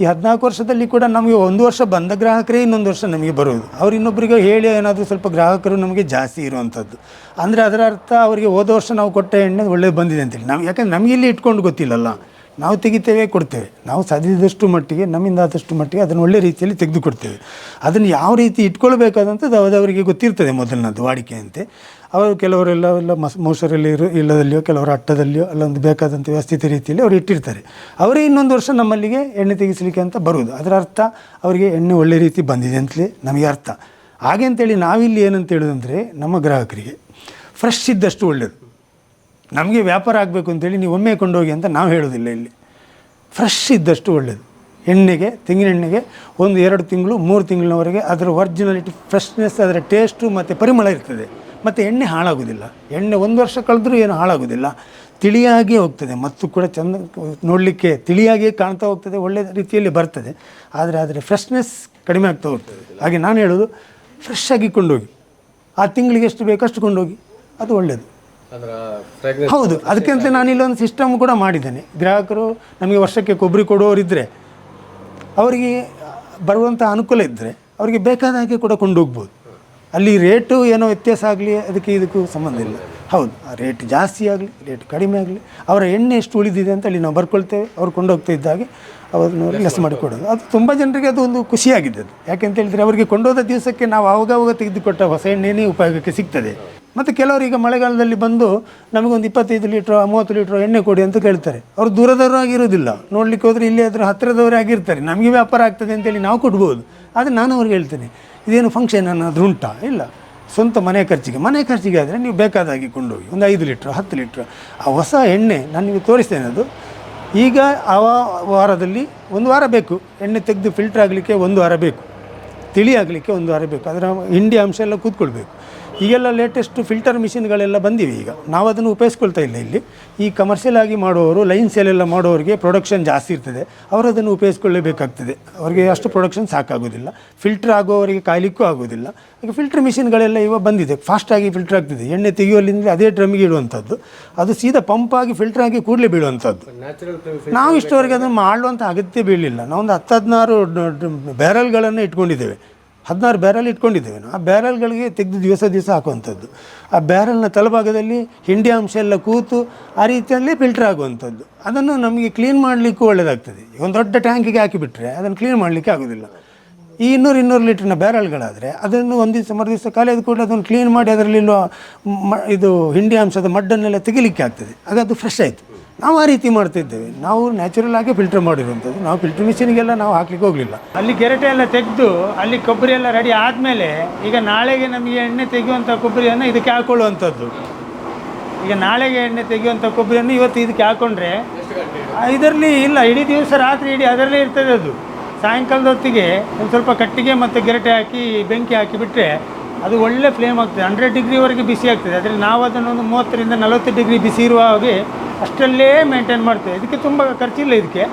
ಈ ಹದಿನಾಲ್ಕು ವರ್ಷದಲ್ಲಿ ಕೂಡ ನಮಗೆ ಒಂದು ವರ್ಷ ಬಂದ ಗ್ರಾಹಕರೇ ಇನ್ನೊಂದು ವರ್ಷ ನಮಗೆ ಬರೋದು. ಅವ್ರು ಇನ್ನೊಬ್ಬರಿಗೆ ಹೇಳಿ ಏನಾದರೂ ಸ್ವಲ್ಪ ಗ್ರಾಹಕರು ನಮಗೆ ಜಾಸ್ತಿ ಇರುವಂಥದ್ದು. ಅಂದರೆ ಅದರ ಅರ್ಥ ಅವರಿಗೆ ಹೋದ ವರ್ಷ ನಾವು ಕೊಟ್ಟ ಎಣ್ಣೆ ಒಳ್ಳೆ ಬಂದಿದೆ ಅಂತೇಳಿ ನಮ್ಗೆ ಯಾಕಂದ್ರೆ ನಮಗೆ ಇಲ್ಲಿ ಇಟ್ಕೊಂಡು ಗೊತ್ತಿಲ್ಲಲ್ಲ. ನಾವು ತೆಗಿತೇವೆ, ಕೊಡ್ತೇವೆ. ನಾವು ಸಾಧ್ಯದಷ್ಟು ಮಟ್ಟಿಗೆ, ನಮ್ಮಿಂದ ಆದಷ್ಟು ಮಟ್ಟಿಗೆ ಅದನ್ನು ಒಳ್ಳೆ ರೀತಿಯಲ್ಲಿ ತೆಗೆದುಕೊಡ್ತೇವೆ. ಅದನ್ನು ಯಾವ ರೀತಿ ಇಟ್ಕೊಳ್ಬೇಕಾದಂಥದ್ದು ಅದು ಅವರಿಗೆ ಗೊತ್ತಿರ್ತದೆ ಮೊದಲನದ್ದು ವಾಡಿಕೆಯಂತೆ. ಅವರು ಕೆಲವರೆಲ್ಲ ಎಲ್ಲ ಮಸ್, ಮೋಸರಲ್ಲಿ ಇಲ್ಲದಲ್ಲಿಯೋ, ಕೆಲವರು ಅಟ್ಟದಲ್ಲಿಯೋ, ಅಲ್ಲೊಂದು ಬೇಕಾದಂಥ ವ್ಯವಸ್ಥಿತ ರೀತಿಯಲ್ಲಿ ಅವರು ಇಟ್ಟಿರ್ತಾರೆ. ಅವರೇ ಇನ್ನೊಂದು ವರ್ಷ ನಮ್ಮಲ್ಲಿಗೆ ಎಣ್ಣೆ ತೆಗೆಸಲಿಕ್ಕೆ ಅಂತ ಬರುವುದು. ಅದರ ಅರ್ಥ ಅವರಿಗೆ ಎಣ್ಣೆ ಒಳ್ಳೆ ರೀತಿ ಬಂದಿದೆ ಅಂತಲೇ ನಮಗೆ ಅರ್ಥ. ಹಾಗೆ ಅಂತೇಳಿ ನಾವಿಲ್ಲಿ ಏನಂತ ಹೇಳೋದಂದರೆ ನಮ್ಮ ಗ್ರಾಹಕರಿಗೆ, ಫ್ರೆಶ್ ಇದ್ದಷ್ಟು ಒಳ್ಳೆಯದು ನಮಗೆ ವ್ಯಾಪಾರ ಆಗಬೇಕು ಅಂತೇಳಿ ನೀವು ಒಮ್ಮೆ ಕೊಂಡೋಗಿ ಅಂತ ನಾವು ಹೇಳೋದಿಲ್ಲ ಇಲ್ಲಿ. ಫ್ರೆಶ್ ಇದ್ದಷ್ಟು ಒಳ್ಳೆಯದು ಎಣ್ಣೆಗೆ, ತೆಂಗಿನ ಎಣ್ಣೆಗೆ ಒಂದು ಎರಡು ತಿಂಗಳು, ಮೂರು ತಿಂಗಳಿನವರೆಗೆ ಅದರ ಒರ್ಜಿನಾಲಿಟಿ ಫ್ರೆಶ್ನೆಸ್ ಅದರ ಟೇಸ್ಟು ಮತ್ತು ಪರಿಮಳ ಇರ್ತದೆ. ಮತ್ತು ಎಣ್ಣೆ ಹಾಳಾಗೋದಿಲ್ಲ. ಎಣ್ಣೆ ಒಂದು ವರ್ಷ ಕಳೆದ್ರೂ ಏನು ಹಾಳಾಗೋದಿಲ್ಲ. ತಿಳಿಯಾಗಿಯೇ ಹೋಗ್ತದೆ. ಮತ್ತು ಕೂಡ ಚೆಂದ ನೋಡಲಿಕ್ಕೆ ತಿಳಿಯಾಗಿಯೇ ಕಾಣ್ತಾ ಹೋಗ್ತದೆ. ಒಳ್ಳೆಯ ರೀತಿಯಲ್ಲಿ ಬರ್ತದೆ. ಆದರೆ ಅದರ ಫ್ರೆಶ್ನೆಸ್ ಕಡಿಮೆ ಆಗ್ತಾ ಹೋಗ್ತದೆ. ಹಾಗೆ ನಾನು ಹೇಳೋದು ಫ್ರೆಶ್ ಆಗಿ ಕೊಂಡೋಗಿ. ಆ ತಿಂಗಳಿಗೆ ಎಷ್ಟು ಬೇಕಷ್ಟು ಕೊಂಡೋಗಿ. ಅದು ಒಳ್ಳೆಯದು ಹೌದು ಅದಕ್ಕಂತ ನಾನು ಇಲ್ಲೊಂದು ಸಿಸ್ಟಮ್ ಕೂಡ ಮಾಡಿದ್ದೇನೆ. ಗ್ರಾಹಕರು ನಮಗೆ ವರ್ಷಕ್ಕೆ ಕೊಬ್ಬರಿ ಕೊಡುವವರಿದ್ದರೆ ಅವರಿಗೆ ಬರುವಂಥ ಅನುಕೂಲ ಇದ್ದರೆ ಅವರಿಗೆ ಬೇಕಾದ ಹಾಗೆ ಕೂಡ ಕೊಂಡೋಗ್ಬೋದು. ಅಲ್ಲಿ ರೇಟು ಏನೋ ವ್ಯತ್ಯಾಸ ಆಗಲಿ ಅದಕ್ಕೆ ಇದಕ್ಕೂ ಸಂಬಂಧ ಇಲ್ಲ. ಹೌದು ಆ ರೇಟ್ ಜಾಸ್ತಿ ಆಗಲಿ ರೇಟ್ ಕಡಿಮೆ ಆಗಲಿ ಅವರ ಎಣ್ಣೆ ಎಷ್ಟು ಉಳಿದಿದೆ ಅಂತ ಅಲ್ಲಿ ನಾವು ಬರ್ಕೊಳ್ತೇವೆ. ಅವ್ರು ಕೊಂಡೋಗ್ತಾ ಇದ್ದಾಗೆ ಅವ್ರನ್ನ ಲೆಸ್ ಮಾಡಿ ಕೊಡೋದು ಅದು ತುಂಬ ಜನರಿಗೆ ಅದು ಒಂದು ಖುಷಿಯಾಗಿದೆ ಅದು. ಯಾಕೆಂತ ಹೇಳಿದರೆ ಅವರಿಗೆ ಕೊಂಡೋದ ದಿವಸಕ್ಕೆ ನಾವು ಆವಾಗವಾಗ ತೆಗೆದುಕೊಟ್ಟ ಹೊಸ ಎಣ್ಣೆನೇ ಉಪಯೋಗಕ್ಕೆ ಸಿಗ್ತದೆ. ಮತ್ತು ಕೆಲವರು ಈಗ ಮಳೆಗಾಲದಲ್ಲಿ ಬಂದು ನಮಗೊಂದು ಇಪ್ಪತ್ತೈದು ಲೀಟ್ರ್, ಮೂವತ್ತು ಲೀಟ್ರ್ ಎಣ್ಣೆ ಕೊಡಿ ಅಂತ ಕೇಳ್ತಾರೆ. ಅವರು ದೂರದವರು ಆಗಿರೋದಿಲ್ಲ ನೋಡ್ಲಿಕ್ಕೆ ಹೋದರೆ ಇಲ್ಲಿ ಹತ್ರ ಹತ್ತಿರದವರೇ ಆಗಿರ್ತಾರೆ. ನಮಗೆ ವ್ಯಾಪಾರ ಆಗ್ತದೆ ಅಂತೇಳಿ ನಾವು ಕೊಡ್ಬೋದು. ಆದರೆ ನಾನು ಅವ್ರಿಗೆ ಹೇಳ್ತೇನೆ, ಇದೇನು ಫಂಕ್ಷನ್ ಅನ್ನೋದು ಉಂಟಾ? ಇಲ್ಲ. ಸ್ವಂತ ಮನೆ ಖರ್ಚಿಗೆ. ಮನೆ ಖರ್ಚಿಗೆ ಆದರೆ ನೀವು ಬೇಕಾದ ಹಾಗೆ ಕೊಂಡೋಗಿ, ಒಂದು ಐದು ಲೀಟ್ರ್, ಹತ್ತು ಲೀಟ್ರ್, ಆ ಹೊಸ ಎಣ್ಣೆ ನಾನು ನಿಮಗೆ ತೋರಿಸ್ತೇನೆ ಅದು. ಈಗ ಆ ವಾರದಲ್ಲಿ ಒಂದು ವಾರ ಬೇಕು. ಎಣ್ಣೆ ತೆಗೆದು ಫಿಲ್ಟ್ರ್ ಆಗಲಿಕ್ಕೆ ಒಂದು ವಾರ ಬೇಕು. ತಿಳಿ ಆಗಲಿಕ್ಕೆ ಒಂದು ವಾರ ಬೇಕು. ಅದರ ಹಿಂಡಿ ಅಂಶ ಎಲ್ಲ ಕೂತ್ಕೊಳ್ಬೇಕು. ಈಗೆಲ್ಲ ಲೇಟೆಸ್ಟ್ ಫಿಲ್ಟರ್ ಮಿಷಿನ್ಗಳೆಲ್ಲ ಬಂದಿವೆ ಈಗ. ನಾವು ಅದನ್ನು ಉಪಯೋಗಿಸ್ಕೊಳ್ತಾ ಇಲ್ಲ ಇಲ್ಲಿ. ಈ ಕಮರ್ಷಿಯಲ್ ಆಗಿ ಮಾಡುವವರು ಲೈನ್ ಸೇಲೆಲ್ಲ ಮಾಡೋರಿಗೆ ಪ್ರೊಡಕ್ಷನ್ ಜಾಸ್ತಿ ಇರ್ತದೆ. ಅವರು ಅದನ್ನು ಉಪಯೋಗಿಸ್ಕೊಳ್ಳೇಬೇಕಾಗ್ತದೆ. ಅವರಿಗೆ ಅಷ್ಟು ಪ್ರೊಡಕ್ಷನ್ ಸಾಕಾಗೋದಿಲ್ಲ. ಫಿಲ್ಟರ್ ಆಗುವವರಿಗೆ ಕಾಯಲಿಕ್ಕೂ ಆಗೋದಿಲ್ಲ. ಈಗ ಫಿಲ್ಟರ್ ಮಿಷಿನ್ಗಳೆಲ್ಲ ಇವಾಗ ಬಂದಿದೆ. ಫಾಸ್ಟಾಗಿ ಫಿಲ್ಟರ್ ಆಗ್ತದೆ. ಎಣ್ಣೆ ತೆಗೆಯುವಲ್ಲಿಂದ ಅದೇ ಡ್ರಮ್ಗೆ ಇಡುವಂಥದ್ದು. ಅದು ಸೀದಾ ಪಂಪ್ ಆಗಿ ಫಿಲ್ಟರ್ ಆಗಿ ಕೂಡಲೇ ಬೀಳುವಂಥದ್ದು. ನಾವು ಇಷ್ಟವರೆಗೆ ಅದನ್ನು ಮಾಡುವಂಥ ಅಗತ್ಯ ಬೀಳಲಿಲ್ಲ. ನಾವೊಂದು ಹತ್ತು ಹದಿನಾರು ಬ್ಯಾರಲ್ಗಳನ್ನು ಇಟ್ಕೊಂಡಿದ್ದೇವೆ. ಹದಿನಾರು ಬ್ಯಾರಲ್ ಇಟ್ಕೊಂಡಿದ್ದೇವೆ ನಾವು. ಆ ಬ್ಯಾರಲ್ಗಳಿಗೆ ತೆಗೆದು ದಿವಸ ದಿವಸ ಹಾಕುವಂಥದ್ದು. ಆ ಬ್ಯಾರಲ್ನ ತಲಭಾಗದಲ್ಲಿ ಹಿಂಡಿ ಅಂಶ ಎಲ್ಲ ಕೂತು ಆ ರೀತಿಯಲ್ಲಿ ಫಿಲ್ಟರ್ ಆಗುವಂಥದ್ದು. ಅದನ್ನು ನಮಗೆ ಕ್ಲೀನ್ ಮಾಡಲಿಕ್ಕೂ ಒಳ್ಳೆಯದಾಗ್ತದೆ ಒಂದು ದೊಡ್ಡ ಟ್ಯಾಂಕಿಗೆ ಹಾಕಿಬಿಟ್ರೆ ಅದನ್ನು ಕ್ಲೀನ್ ಮಾಡಲಿಕ್ಕೆ ಆಗೋದಿಲ್ಲ. ಈ ಇನ್ನೂರು ಇನ್ನೂರು ಲೀಟ್ರಿನ ಬ್ಯಾರಲ್ಗಳಾದರೆ ಅದನ್ನು ಒಂದು ದಿವಸ, ಮರು ದಿವಸ ಖಾಲಿ ಕೂಡ ಅದನ್ನು ಕ್ಲೀನ್ ಮಾಡಿ ಅದರಲ್ಲಿರುವ ಮ, ಇದು ಹಿಂಡಿ ಅಂಶದ ಮಡ್ಡನ್ನೆಲ್ಲ ತೆಗಿಲಿಕ್ಕೆ ಆಗ್ತದೆ. ಆಗ ಅದು ಫ್ರೆಶ್ ಆಯಿತು. ನಾವು ಆ ರೀತಿ ಮಾಡ್ತಿದ್ದೇವೆ. ನಾವು ನ್ಯಾಚುರಲ್ ಆಗಿ ಫಿಲ್ಟರ್ ಮಾಡಿರುವಂಥದ್ದು. ನಾವು ಫಿಲ್ಟರ್ ಮಿಷಿನ್ಗೆಲ್ಲ ನಾವು ಹಾಕ್ಲಿಕ್ಕೆ ಹೋಗಲಿಲ್ಲ. ಅಲ್ಲಿ ಗೆರಟೆ ಎಲ್ಲ ತೆಗೆದು, ಅಲ್ಲಿ ಕೊಬ್ಬರಿ ಎಲ್ಲ ರೆಡಿ ಆದಮೇಲೆ ಈಗ ನಾಳೆಗೆ ನಮಗೆ ಎಣ್ಣೆ ತೆಗೆಯುವಂಥ ಕೊಬ್ಬರಿಯನ್ನು ಇದಕ್ಕೆ ಹಾಕೊಳ್ಳುವಂಥದ್ದು. ಈಗ ನಾಳೆಗೆ ಎಣ್ಣೆ ತೆಗೆಯುವಂಥ ಕೊಬ್ಬರಿಯನ್ನು ಇವತ್ತು ಇದಕ್ಕೆ ಹಾಕೊಂಡ್ರೆ, ಇದರಲ್ಲಿ ಇಲ್ಲ, ಇಡೀ ದಿವಸ ರಾತ್ರಿ ಇಡೀ ಅದರಲ್ಲೇ ಇರ್ತದೆ ಅದು. ಸಾಯಂಕಾಲದ ಹೊತ್ತಿಗೆ ಒಂದು ಸ್ವಲ್ಪ ಕಟ್ಟಿಗೆ ಮತ್ತು ಗೆರೆಟೆ ಹಾಕಿ ಬೆಂಕಿ ಹಾಕಿಬಿಟ್ರೆ ಅದು ಒಳ್ಳೆ ಫ್ಲೇಮ್ ಆಗ್ತದೆ. ಹಂಡ್ರೆಡ್ ಡಿಗ್ರಿವರೆಗೆ ಬಿಸಿ ಆಗ್ತದೆ. ಆದರೆ ನಾವು ಅದನ್ನು ಒಂದು ಮೂವತ್ತರಿಂದ ನಲವತ್ತು ಡಿಗ್ರಿ ಬಿಸಿ ಇರುವ ಹಾಗೆ ಅಷ್ಟರಲ್ಲೇ ಮೇಂಟೈನ್ ಮಾಡ್ತೇವೆ. ಇದಕ್ಕೆ ತುಂಬ ಖರ್ಚಿಲ್ಲ ಇದಕ್ಕೆ.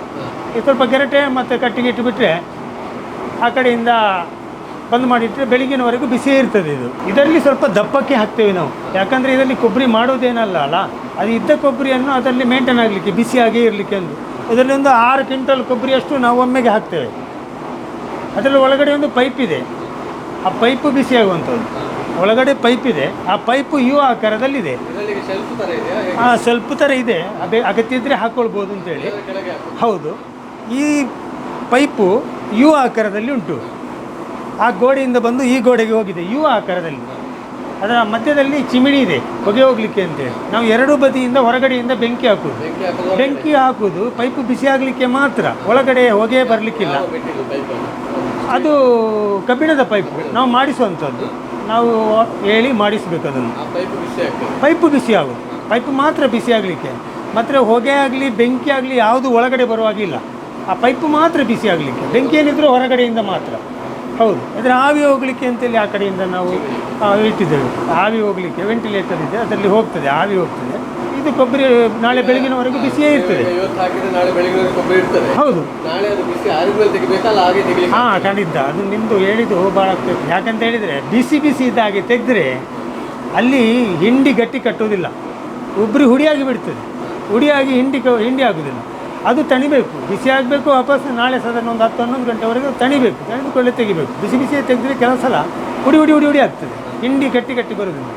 ಈ ಸ್ವಲ್ಪ ಗೆರಟೆ ಮತ್ತು ಕಟ್ಟಿಗೆ ಇಟ್ಟುಬಿಟ್ರೆ ಆ ಕಡೆಯಿಂದ ಬಂದ್ ಮಾಡಿಟ್ಟರೆ ಬೆಳಿಗ್ಗಿನವರೆಗೂ ಬಿಸಿ ಇರ್ತದೆ ಇದು. ಇದರಲ್ಲಿ ಸ್ವಲ್ಪ ದಪ್ಪಕ್ಕೆ ಹಾಕ್ತೇವೆ ನಾವು. ಯಾಕಂದರೆ ಇದರಲ್ಲಿ ಕೊಬ್ಬರಿ ಮಾಡೋದೇನಲ್ಲ ಅಲ್ಲ? ಅದು ಇದ್ದ ಕೊಬ್ಬರಿಯನ್ನು ಅದರಲ್ಲಿ ಮೇಂಟೈನ್ ಆಗಲಿಕ್ಕೆ ಬಿಸಿಯಾಗೇ ಇರಲಿಕ್ಕೆ ಅಂದು ಇದರಲ್ಲಿ ಒಂದು ಆರು ಕ್ವಿಂಟಲ್ ಕೊಬ್ಬರಿಯಷ್ಟು ನಾವು ಒಮ್ಮೆಗೆ ಹಾಕ್ತೇವೆ. ಅದರಲ್ಲಿ ಒಳಗಡೆ ಒಂದು ಪೈಪ್ ಇದೆ. ಆ ಪೈಪು ಬಿಸಿಯಾಗುವಂಥದ್ದು. ಒಳಗಡೆ ಪೈಪ್ ಇದೆ. ಆ ಪೈಪು ಯು ಆಕಾರದಲ್ಲಿದೆ. ಆ ಸ್ವಲ್ಪ ಥರ ಇದೆ. ಅದೇ ಅಗತ್ಯ ಇದ್ದರೆ ಹಾಕ್ಕೊಳ್ಬೋದು ಅಂತೇಳಿ ಹೌದು. ಈ ಪೈಪು ಯು ಆಕಾರದಲ್ಲಿ ಉಂಟು. ಆ ಗೋಡೆಯಿಂದ ಬಂದು ಈ ಗೋಡೆಗೆ ಹೋಗಿದೆ. ಯು ಆಕಾರದಲ್ಲಿ. ಅದರ ಮಧ್ಯದಲ್ಲಿ ಚಿಮಿಣಿ ಇದೆ. ಹೊಗೆ ಹೋಗ್ಲಿಕ್ಕೆ ಅಂತೇಳಿ ನಾವು ಎರಡು ಬದಿಯಿಂದ ಹೊರಗಡೆಯಿಂದ ಬೆಂಕಿ ಹಾಕುದು. ಬೆಂಕಿ ಹಾಕುದು ಪೈಪು ಬಿಸಿ ಆಗಲಿಕ್ಕೆ ಮಾತ್ರ. ಒಳಗಡೆ ಹೊಗೆ ಬರಲಿಕ್ಕಿಲ್ಲ. ಅದು ಕಬ್ಬಿಣದ ಪೈಪ್. ನಾವು ಮಾಡಿಸುವಂಥದ್ದು. ನಾವು ಹೇಳಿ ಮಾಡಿಸಬೇಕು ಅದನ್ನು. ಪೈಪ್ ಬಿಸಿ ಆಗೋದು. ಪೈಪು ಮಾತ್ರ ಬಿಸಿ ಆಗಲಿಕ್ಕೆ. ಮಾತ್ರ ಹೊಗೆ ಆಗಲಿ ಬೆಂಕಿ ಆಗಲಿ ಯಾವುದು ಒಳಗಡೆ ಬರುವಾಗಿಲ್ಲ ಆ ಪೈಪು ಮಾತ್ರ ಬಿಸಿ ಆಗಲಿಕ್ಕೆ. ಬೆಂಕಿ ಏನಿದ್ರು ಹೊರಗಡೆಯಿಂದ ಮಾತ್ರ. ಹೌದು. ಅಂದರೆ ಆವಿ ಹೋಗಲಿಕ್ಕೆ ಅಂತೇಳಿ ಆ ಕಡೆಯಿಂದ ನಾವು ಇಟ್ಟಿದ್ದೇವೆ. ಆವಿ ಹೋಗಲಿಕ್ಕೆ ವೆಂಟಿಲೇಟರ್ ಇದೆ ಅದರಲ್ಲಿ ಹೋಗ್ತದೆ ಆವಿ ಹೋಗ್ತದೆ. ಇದು ಕೊಬ್ಬರಿ ನಾಳೆ ಬೆಳಗಿನವರೆಗೂ ಬಿಸಿಯೇ ಇರ್ತದೆ. ಈಗ ಇವತ್ತು ಹಾಕಿದ್ರೆ ನಾಳೆ ಬೆಳಿಗ್ಗೆ ಕೊಬ್ಬರಿ ಇರ್ತದೆ. ಹೌದು. ನಾಳೆ ಅದು ಬಿಸಿ ಆರಿದ ಮೇಲೆ ತೆಗಿಬೇಕಲ್ಲ ಹಾಗೆ ತೆಗಿಲಿಕ್ಕೆ ಹಾಂ ಖಂಡಿತ. ಅದು ನಿಮ್ಮದು ಹೇಳಿದ್ದು ಭಾಳ ಆಗ್ತದೆ. ಯಾಕಂತ ಹೇಳಿದರೆ ಬಿಸಿ ಬಿಸಿ ಇದ್ದಾಗೆ ತೆಗೆದ್ರೆ ಅಲ್ಲಿ ಹಿಂಡಿ ಗಟ್ಟಿ ಕಟ್ಟುವುದಿಲ್ಲ. ಒಬ್ಬರು ಹುಡಿಯಾಗಿ ಬಿಡ್ತದೆ. ಹುಡಿಯಾಗಿ ಹಿಂಡಿ ಹಿಂಡಿ ಆಗೋದಿಲ್ಲ ಅದು ತಣಿಬೇಕು. ಬಿಸಿ ಆಗಬೇಕು ವಾಪಸ್ ನಾಳೆ ಸಾಧಾರಣ ಒಂದು ಹತ್ತು ಹನ್ನೊಂದು ಗಂಟೆವರೆಗೂ ತಣಿಬೇಕು. ತಣಿದುಕೊಳ್ಳೆ ತೆಗಿಬೇಕು. ಬಿಸಿ ಬಿಸಿ ತೆಗೆದ್ರೆ ಕೆಲವು ಸಲ ಹುಡಿ ಹುಡಿ ಹುಡಿ ಹುಡಿ ಆಗ್ತದೆ. ಹಿಂಡಿ ಗಟ್ಟಿ ಗಟ್ಟಿ ಬರೋದಿಲ್ಲ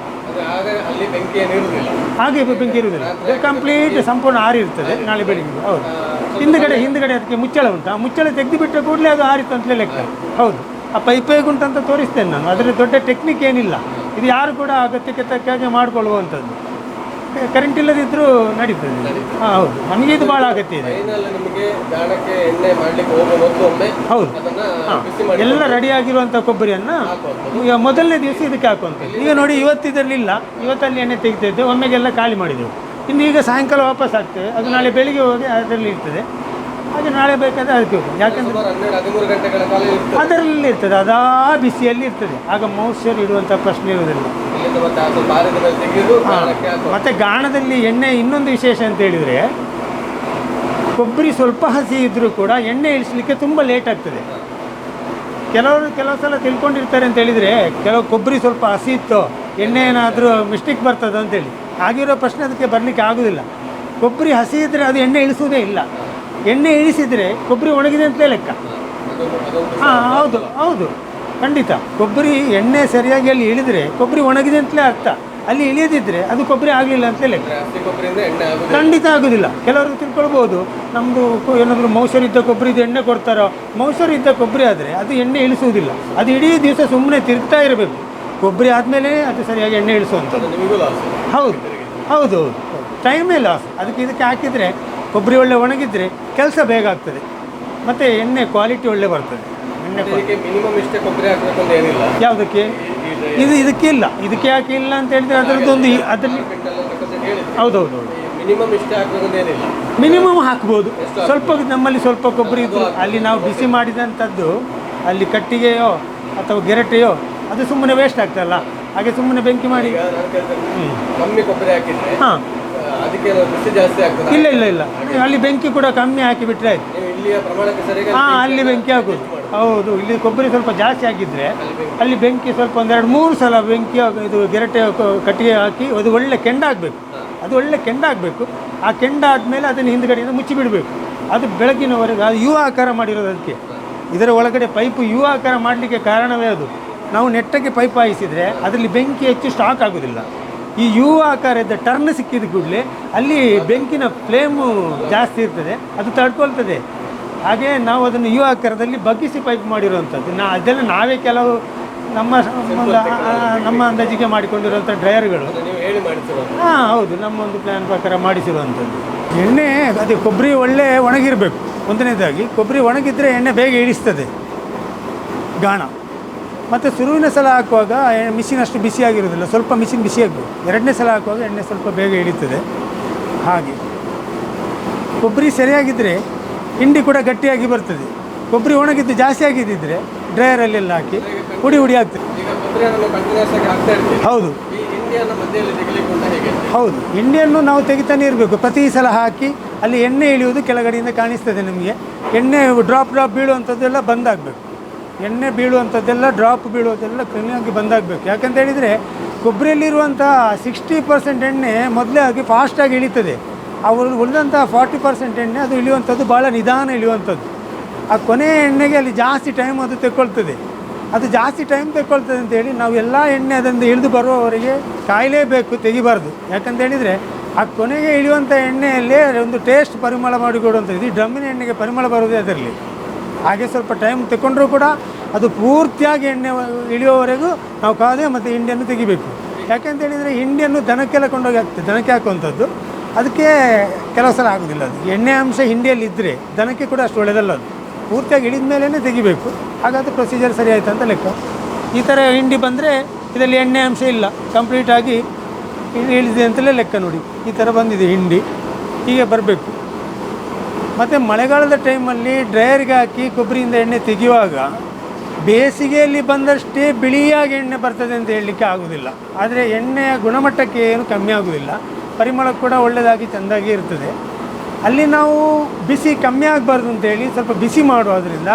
ಹಾಗೆ ಬೆಂಕಿ ಇರುವುದಿಲ್ಲ. ಕಂಪ್ಲೀಟ್ ಸಂಪೂರ್ಣ ಆರಿರ್ತದೆ ನಾಳೆ ಬೆಳಿಗ್ಗೆ. ಹೌದು. ಹಿಂದ್ಗಡೆ ಹಿಂದ್ಗಡೆ ಅದಕ್ಕೆ ಮುಚ್ಚಳ ಉಂಟು. ಆ ಮುಚ್ಚಳ ತೆಗೆದು ಬಿಟ್ಟ ಕೂಡಲೇ ಅದು ಆರಿತು ಅಂತಲೇ ಲೆಕ್ಕ. ಹೌದು. ಆ ಪೈಪ್ ಹೇಗುಂಟಂತ ತೋರಿಸ್ತೇನೆ ನಾನು. ಅದರಲ್ಲಿ ದೊಡ್ಡ ಟೆಕ್ನಿಕ್ ಏನಿಲ್ಲ. ಇದು ಯಾರು ಕೂಡ ಅಗತ್ಯಕ್ಕೆ ತಕ್ಕ ಹಾಗೆ ಮಾಡಿಕೊಳ್ಳುವಂಥದ್ದು. ಕರೆಂಟ್ ಇಲ್ಲದಿದ್ದರೂ ನಡೀತದೆ. ಹಾಂ ಹೌದು. ನಮಗೆ ಇದು ಭಾಳ ಅಗತ್ಯ ಇದೆ. ಹೋಗೋ ಹೌದು. ಮಾಡಿ ಎಲ್ಲ ರೆಡಿ ಆಗಿರುವಂಥ ಕೊಬ್ಬರಿಯನ್ನು ಈಗ ಮೊದಲನೇ ದಿವಸ ಇದಕ್ಕೆ ಹಾಕುವಂಥದ್ದು. ಈಗ ನೋಡಿ ಇವತ್ತು ಇದರಲ್ಲಿಲ್ಲ ಇವತ್ತಲ್ಲಿ ಎಣ್ಣೆ ತೆಗಿತಿದ್ದೆ ಒಮ್ಮೆಗೆಲ್ಲ ಖಾಲಿ ಮಾಡಿದೆವು. ಇನ್ನು ಈಗ ಸಾಯಂಕಾಲ ವಾಪಸ್ ಆಗ್ತೇವೆ ಅದು ನಾಳೆ ಬೆಳಿಗ್ಗೆ ಹೋಗಿ ಅದರಲ್ಲಿ ಇರ್ತದೆ. ಹಾಗೆ ನಾಳೆ ಬೇಕಾದರೆ ಅದಕ್ಕೆ ಹೋಗ್ತದೆ. ಯಾಕಂದರೆ ಅದರಲ್ಲಿ ಇರ್ತದೆ. ಅದಾ ಬಿಸಿಯಲ್ಲಿ ಇರ್ತದೆ. ಆಗ ಮೌಸ್ಚರ್ ಇಡುವಂಥ ಪ್ರಶ್ನೆ ಇರುವುದಿಲ್ಲ. ಮತ್ತೆ ಗಾಣದಲ್ಲಿ ಎಣ್ಣೆ ಇನ್ನೊಂದು ವಿಶೇಷ ಅಂತ ಹೇಳಿದ್ರೆ ಕೊಬ್ಬರಿ ಸ್ವಲ್ಪ ಹಸಿ ಇದ್ದರೂ ಕೂಡ ಎಣ್ಣೆ ಇಳಿಸ್ಲಿಕ್ಕೆ ತುಂಬ ಲೇಟ್ ಆಗ್ತದೆ. ಕೆಲವರು ಕೆಲವು ಸಲ ತಿಳ್ಕೊಂಡಿರ್ತಾರೆ ಅಂತ ಹೇಳಿದರೆ ಕೆಲವು ಕೊಬ್ಬರಿ ಸ್ವಲ್ಪ ಹಸಿ ಇತ್ತು ಎಣ್ಣೆ ಏನಾದರೂ ಮಿಸ್ಟೇಕ್ ಬರ್ತದೆ ಅಂತೇಳಿ ಆಗಿರೋ ಪ್ರಶ್ನೆ ಅದಕ್ಕೆ ಬರಲಿಕ್ಕೆ ಆಗೋದಿಲ್ಲ. ಕೊಬ್ಬರಿ ಹಸಿ ಇದ್ದರೆ ಅದು ಎಣ್ಣೆ ಇಳಿಸೋದೇ ಇಲ್ಲ. ಎಣ್ಣೆ ಇಳಿಸಿದರೆ ಕೊಬ್ಬರಿ ಒಣಗಿದೆ ಅಂತಲೇ ಲೆಕ್ಕ. ಹಾಂ ಹೌದು ಹೌದು. ಖಂಡಿತ. ಕೊಬ್ಬರಿ ಎಣ್ಣೆ ಸರಿಯಾಗಿ ಅಲ್ಲಿ ಇಳಿದ್ರೆ ಕೊಬ್ಬರಿ ಒಣಗಿದೆ ಅಂತಲೇ ಅರ್ಥ. ಅಲ್ಲಿ ಇಳಿಯದಿದ್ದರೆ ಅದು ಕೊಬ್ಬರಿ ಆಗಲಿಲ್ಲ ಲೆಕ್ಕ. ಆಗುದು ಖಂಡಿತ ಆಗೋದಿಲ್ಲ. ಕೆಲವರು ತಿಳ್ಕೊಳ್ಬೋದು. ನಮ್ಮದು ಏನಾದರೂ ಮೌಸರ್ ಇದ್ದ ಕೊಬ್ಬರಿದು ಎಣ್ಣೆ ಕೊಡ್ತಾರೋ ಮೌಸರ್ ಇದ್ದ ಕೊಬ್ಬರಿ ಆದರೆ ಅದು ಎಣ್ಣೆ ಇಳಿಸುವುದಿಲ್ಲ. ಅದು ಇಡೀ ದಿವಸ ಸುಮ್ಮನೆ ತಿರ್ತಾ ಇರಬೇಕು. ಕೊಬ್ಬರಿ ಆದಮೇಲೆ ಅದು ಸರಿಯಾಗಿ ಎಣ್ಣೆ ಇಳಿಸುವಂಥದ್ದು. ಹೌದು. ಹೌದು ಹೌದು. ಟೈಮೇ ಲಾಸ್ ಅದಕ್ಕೆ ಇದಕ್ಕೆ ಹಾಕಿದರೆ ಕೊಬ್ಬರಿ ಒಳ್ಳೆ ಒಣಗಿದ್ರೆ ಕೆಲಸ ಬೇಗ ಆಗ್ತದೆ. ಮತ್ತು ಎಣ್ಣೆ ಕ್ವಾಲಿಟಿ ಒಳ್ಳೆ ಬರ್ತದೆ. ಮಿನಿಮಮ್ ಇಷ್ಟೇ ಕೊಬ್ಬರಿ ಹಾಕ್ಬೇಕು ಅಂತ ಏನಿಲ್ಲ. ಯಾವುದಕ್ಕೆ? ಇದು ಇದಕ್ಕೆ ಇಲ್ಲ. ಇದಕ್ಕೆ ಯಾಕೆ ಇಲ್ಲ ಅಂತ ಹೇಳಿದ್ರೆ ಅದರದ್ದೊಂದು ಒಂದು ಅದರಲ್ಲಿ ಹೌದೌದು. ಹೌದು ಮಿನಿಮಮ್ ಇಷ್ಟೇ ಹಾಕ್ಬೇಕು ಅಂತ ಏನಿಲ್ಲ. ಮಿನಿಮಮ್ ಹಾಕ್ಬೋದು. ಸ್ವಲ್ಪ ನಮ್ಮಲ್ಲಿ ಸ್ವಲ್ಪ ಕೊಬ್ಬರಿ ಇದ್ದು ಅಲ್ಲಿ ನಾವು ಬಿಸಿ ಮಾಡಿದಂಥದ್ದು ಅಲ್ಲಿ ಕಟ್ಟಿಗೆಯೋ ಅಥವಾ ಗೆರಟೆಯೋ ಅದು ಸುಮ್ಮನೆ ವೇಸ್ಟ್ ಆಗ್ತಲ್ಲ ಹಾಗೆ ಸುಮ್ಮನೆ ಬೆಂಕಿ ಮಾಡಿ ಕಮ್ಮಿ ಕೊಬ್ಬರಿ ಹಾಕಿದ್ರೆ ಹಾಂ. ಅದಕ್ಕೆ ಬಿಸಿ ಜಾಸ್ತಿ ಆಗ್ತದೆ? ಇಲ್ಲ ಇಲ್ಲ ಇಲ್ಲ. ಅಲ್ಲಿ ಬೆಂಕಿ ಕೂಡ ಕಮ್ಮಿ ಹಾಕಿ ಬಿಟ್ರೆ ಆಯ್ತು ಹಾಂ ಅಲ್ಲಿ ಬೆಂಕಿ ಹಾಕೋದು ಹೌದು, ಇಲ್ಲಿ ಕೊಬ್ಬರಿ ಸ್ವಲ್ಪ ಜಾಸ್ತಿ ಆಗಿದ್ದರೆ ಅಲ್ಲಿ ಬೆಂಕಿ ಸ್ವಲ್ಪ ಒಂದೆರಡು ಮೂರು ಸಲ ಬೆಂಕಿ ಇದು ಗೆರಟೆ ಕಟ್ಟಿಗೆ ಹಾಕಿ ಅದು ಒಳ್ಳೆ ಕೆಂಡ ಆಗಬೇಕು. ಅದು ಒಳ್ಳೆ ಕೆಂಡ ಆಗಬೇಕು. ಆ ಕೆಂಡ ಆದಮೇಲೆ ಅದನ್ನು ಹಿಂದ್ಗಡೆಯಿಂದ ಮುಚ್ಚಿಬಿಡಬೇಕು. ಅದು ಬೆಳಗಿನವರೆಗೆ, ಅದು ಯು ಆಕಾರ ಮಾಡಿರೋದಕ್ಕೆ. ಇದರ ಒಳಗಡೆ ಪೈಪು ಯು ಆಕಾರ ಮಾಡಲಿಕ್ಕೆ ಕಾರಣವೇ ಅದು. ನಾವು ನೆಟ್ಟಗೆ ಪೈಪ್ ಹಾಯಿಸಿದರೆ ಅದರಲ್ಲಿ ಬೆಂಕಿ ಹೆಚ್ಚು ಸ್ಟಾಕ್ ಆಗೋದಿಲ್ಲ. ಈ ಯು ಆಕಾರದ ಟರ್ನ್ ಸಿಕ್ಕಿದ ಕೂಡಲೇ ಅಲ್ಲಿ ಬೆಂಕಿನ ಫ್ಲೇಮು ಜಾಸ್ತಿ ಇರ್ತದೆ, ಅದು ತಡ್ಕೊಳ್ತದೆ. ಹಾಗೆ ನಾವು ಅದನ್ನು ಯು ಆಕಾರದಲ್ಲಿ ಬಗ್ಗಿಸಿ ಪೈಪ್ ಮಾಡಿರುವಂಥದ್ದು. ನಾ ಅದೆಲ್ಲ ನಾವೇ ಕೆಲವು ನಮ್ಮ ನಮ್ಮ ಅಂದಾಜಿಗೆ ಮಾಡಿಕೊಂಡಿರುವಂಥ ಡ್ರೈಯರ್ಗಳು ಹಾಂ ಹೌದು. ನಮ್ಮ ಒಂದು ಪ್ಲ್ಯಾನ್ ಪ್ರಕಾರ ಮಾಡಿಸಿರುವಂಥದ್ದು. ಎಣ್ಣೆ ಅದೇ ಕೊಬ್ಬರಿ ಒಳ್ಳೆ ಒಣಗಿರಬೇಕು. ಒಂದನೇದಾಗಿ ಕೊಬ್ಬರಿ ಒಣಗಿದ್ರೆ ಎಣ್ಣೆ ಬೇಗ ಇಳಿಸ್ತದೆ ಗಾಣ. ಮತ್ತು ಶುರುವಿನ ಸಲ ಹಾಕುವಾಗ ಮಿಷಿನ್ ಅಷ್ಟು ಬಿಸಿಯಾಗಿರೋದಿಲ್ಲ ಸ್ವಲ್ಪ ಮಿಷಿನ್ ಬಿಸಿಯಾಗಬೇಕು ಎರಡನೇ ಸಲ ಹಾಕುವಾಗ ಎಣ್ಣೆ ಸ್ವಲ್ಪ ಬೇಗ ಇಳಿತದೆ ಹಾಗೆ. ಕೊಬ್ಬರಿ ಸರಿಯಾಗಿದ್ದರೆ ಹಿಂಡಿ ಕೂಡ ಗಟ್ಟಿಯಾಗಿ ಬರ್ತದೆ. ಕೊಬ್ಬರಿ ಒಣಗಿದ್ದು ಜಾಸ್ತಿ ಆಗಿದ್ದಿದ್ರೆ ಡ್ರೈಯರಲ್ಲೆಲ್ಲ ಹಾಕಿ ಹುಡಿ ಹುಡಿ ಆಗ್ತದೆ. ಹೌದು. ಹೌದು. ಹಿಂಡಿಯನ್ನು ನಾವು ತೆಗಿತಾನೆ ಇರಬೇಕು ಪ್ರತಿ ಸಲ ಹಾಕಿ ಅಲ್ಲಿ ಎಣ್ಣೆ ಇಳಿಯುವುದು ಕೆಳಗಡೆಯಿಂದ ಕಾಣಿಸ್ತದೆ ನಮಗೆ. ಎಣ್ಣೆ ಡ್ರಾಪ್ ಡ್ರಾಪ್ ಬೀಳುವಂಥದ್ದೆಲ್ಲ ಬಂದಾಗಬೇಕು. ಎಣ್ಣೆ ಬೀಳುವಂಥದ್ದೆಲ್ಲ ಡ್ರಾಪ್ ಬೀಳುವುದೆಲ್ಲ ಕ್ಲೀನಾಗಿ ಬಂದಾಗಬೇಕು. ಯಾಕಂತ ಹೇಳಿದರೆ ಕೊಬ್ಬರಿಯಲ್ಲಿರುವಂಥ ಸಿಕ್ಸ್ಟಿ ಪರ್ಸೆಂಟ್ ಎಣ್ಣೆ ಮೊದಲೇ ಆಗಿ ಫಾಸ್ಟಾಗಿ ಇಳಿತದೆ. ಅವರು ಉಳಿದಂಥ ಫಾರ್ಟಿ ಪರ್ಸೆಂಟ್ ಎಣ್ಣೆ, ಅದು ಇಳಿಯುವಂಥದ್ದು ಭಾಳ ನಿಧಾನ ಇಳಿಯುವಂಥದ್ದು. ಆ ಕೊನೆಯ ಎಣ್ಣೆಗೆ ಅಲ್ಲಿ ಜಾಸ್ತಿ ಟೈಮ್ ಅದು ತೆಕ್ಕೊಳ್ತದೆ. ಅದು ಜಾಸ್ತಿ ಟೈಮ್ ತೆಕ್ಕೊಳ್ತದೆ ಅಂತೇಳಿ ನಾವು ಎಲ್ಲ ಎಣ್ಣೆ ಅದರಿಂದ ಇಳಿದು ಬರುವವರಿಗೆ ಕಾಯಲೇಬೇಕು, ತೆಗಿಬಾರ್ದು. ಯಾಕಂತ ಹೇಳಿದರೆ ಆ ಕೊನೆಗೆ ಇಳಿಯುವಂಥ ಎಣ್ಣೆಯಲ್ಲೇ ಒಂದು ಟೇಸ್ಟ್ ಪರಿಮಳ ಮಾಡಿಕೊಡುವಂಥದ್ದು. ಈ ಡ್ರಮ್ಮಿನ ಎಣ್ಣೆಗೆ ಪರಿಮಳ ಬರೋದೇ ಅದರಲ್ಲಿ. ಹಾಗೆ ಸ್ವಲ್ಪ ಟೈಮ್ ತಗೊಂಡ್ರೂ ಕೂಡ ಅದು ಪೂರ್ತಿಯಾಗಿ ಎಣ್ಣೆ ಇಳಿಯೋವರೆಗೂ ನಾವು ಕಾದೆ ಮತ್ತು ಹಿಂಡಿಯನ್ನು ತೆಗಿಬೇಕು. ಯಾಕೆಂತ ಹೇಳಿದರೆ ಹಿಂಡಿಯನ್ನು ದನಕ್ಕೆಲ್ಲ ಕೊಂಡೋಗಿ ಆಗ್ತದೆ ದನಕ್ಕೆ ಹಾಕುವಂಥದ್ದು. ಅದಕ್ಕೆ ಕೆಲವು ಸಲ ಆಗೋದಿಲ್ಲ ಅದು. ಎಣ್ಣೆ ಅಂಶ ಹಿಂಡಿಯಲ್ಲಿ ಇದ್ದರೆ ದನಕ್ಕೆ ಕೂಡ ಅಷ್ಟು ಒಳ್ಳೆಯದಲ್ಲ ಅದು. ಪೂರ್ತಿಯಾಗಿ ಹಿಡಿದ ಮೇಲೇ ತೆಗಿಬೇಕು. ಹಾಗಾದ್ರೆ ಪ್ರೊಸೀಜರ್ ಸರಿ ಆಯಿತು ಅಂತ ಲೆಕ್ಕ. ಈ ಥರ ಹಿಂಡಿ ಬಂದರೆ ಇದರಲ್ಲಿ ಎಣ್ಣೆ ಅಂಶ ಇಲ್ಲ. ಕಂಪ್ಲೀಟಾಗಿ ಇಳಿದಿದೆ ಅಂತಲೇ ಲೆಕ್ಕ ನೋಡಿ. ಈ ಥರ ಬಂದಿದೆ ಹಿಂಡಿ. ಹೀಗೆ ಬರಬೇಕು. ಮತ್ತು ಮಳೆಗಾಲದ ಟೈಮಲ್ಲಿ ಡ್ರೈಯರ್ಗೆ ಹಾಕಿ ಕೊಬ್ಬರಿಯಿಂದ ಎಣ್ಣೆ ತೆಗೆಯುವಾಗ ಬೇಸಿಗೆಯಲ್ಲಿ ಬಂದಷ್ಟೇ ಬಿಳಿಯಾಗಿ ಎಣ್ಣೆ ಬರ್ತದೆ ಅಂತ ಹೇಳಲಿಕ್ಕೆ ಆಗುವುದಿಲ್ಲ ಆದರೆ ಎಣ್ಣೆಯ ಗುಣಮಟ್ಟಕ್ಕೆ ಏನು ಕಮ್ಮಿ ಆಗುವುದಿಲ್ಲ ಪರಿಮಳ ಕೂಡ ಒಳ್ಳೆಯದಾಗಿ ಚೆಂದಾಗಿ ಇರ್ತದೆ. ಅಲ್ಲಿ ನಾವು ಬಿಸಿ ಕಮ್ಮಿ ಆಗಬಾರ್ದು ಅಂತೇಳಿ ಸ್ವಲ್ಪ ಬಿಸಿ ಮಾಡೋದ್ರಿಂದ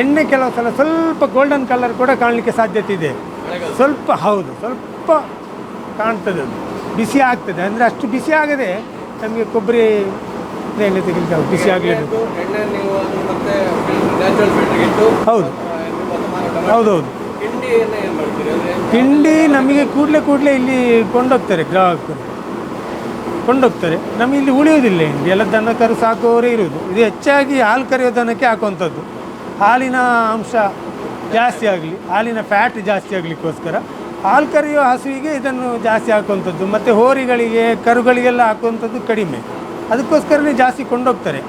ಎಣ್ಣೆ ಕೆಲವು ಸಲ ಸ್ವಲ್ಪ ಗೋಲ್ಡನ್ ಕಲರ್ ಕೂಡ ಕಾಣಲಿಕ್ಕೆ ಸಾಧ್ಯತೆ ಇದೆ. ಸ್ವಲ್ಪ ಹೌದು ಸ್ವಲ್ಪ ಕಾಣ್ತದೆ ಅದು. ಬಿಸಿ ಆಗ್ತದೆ. ಅಂದರೆ ಅಷ್ಟು ಬಿಸಿ ಆಗದೆ ನಮಗೆ ಕೊಬ್ಬರಿ ಎಣ್ಣೆ ತೆಗಿಲಿಕ್ಕೆ. ಬಿಸಿ ಆಗಲಿ ಹೌದು. ಹೌದೌದು. ತಿಂಡಿ ನಮಗೆ ಕೂಡಲೇ ಕೂಡಲೇ ಇಲ್ಲಿ ಕೊಂಡೋಗ್ತಾರೆ ಗ್ರಾಹಕರು. ಕೊಂಡೋಗ್ತಾರೆ. ನಮಗೆ ಇಲ್ಲಿ ಉಳಿಯೋದಿಲ್ಲ ಏನು ಎಲ್ಲ ದನ ಕರು ಸಾಕುವವರೇ ಇರುವುದು. ಇದು ಹೆಚ್ಚಾಗಿ ಹಾಲು ಕರೆಯೋ ದನಕ್ಕೆ ಹಾಕುವಂಥದ್ದು. ಹಾಲಿನ ಅಂಶ ಜಾಸ್ತಿ ಆಗಲಿ, ಹಾಲಿನ ಫ್ಯಾಟ್ ಜಾಸ್ತಿ ಆಗಲಿಕ್ಕೋಸ್ಕರ ಹಾಲು ಕರೆಯುವ ಹಸುವಿಗೆ ಇದನ್ನು ಜಾಸ್ತಿ ಹಾಕುವಂಥದ್ದು. ಮತ್ತು ಹೋರಿಗಳಿಗೆ, ಕರುಗಳಿಗೆಲ್ಲ ಹಾಕುವಂಥದ್ದು ಕಡಿಮೆ. ಅದಕ್ಕೋಸ್ಕರನೇ ಜಾಸ್ತಿ ಕೊಂಡೋಗ್ತಾರೆ.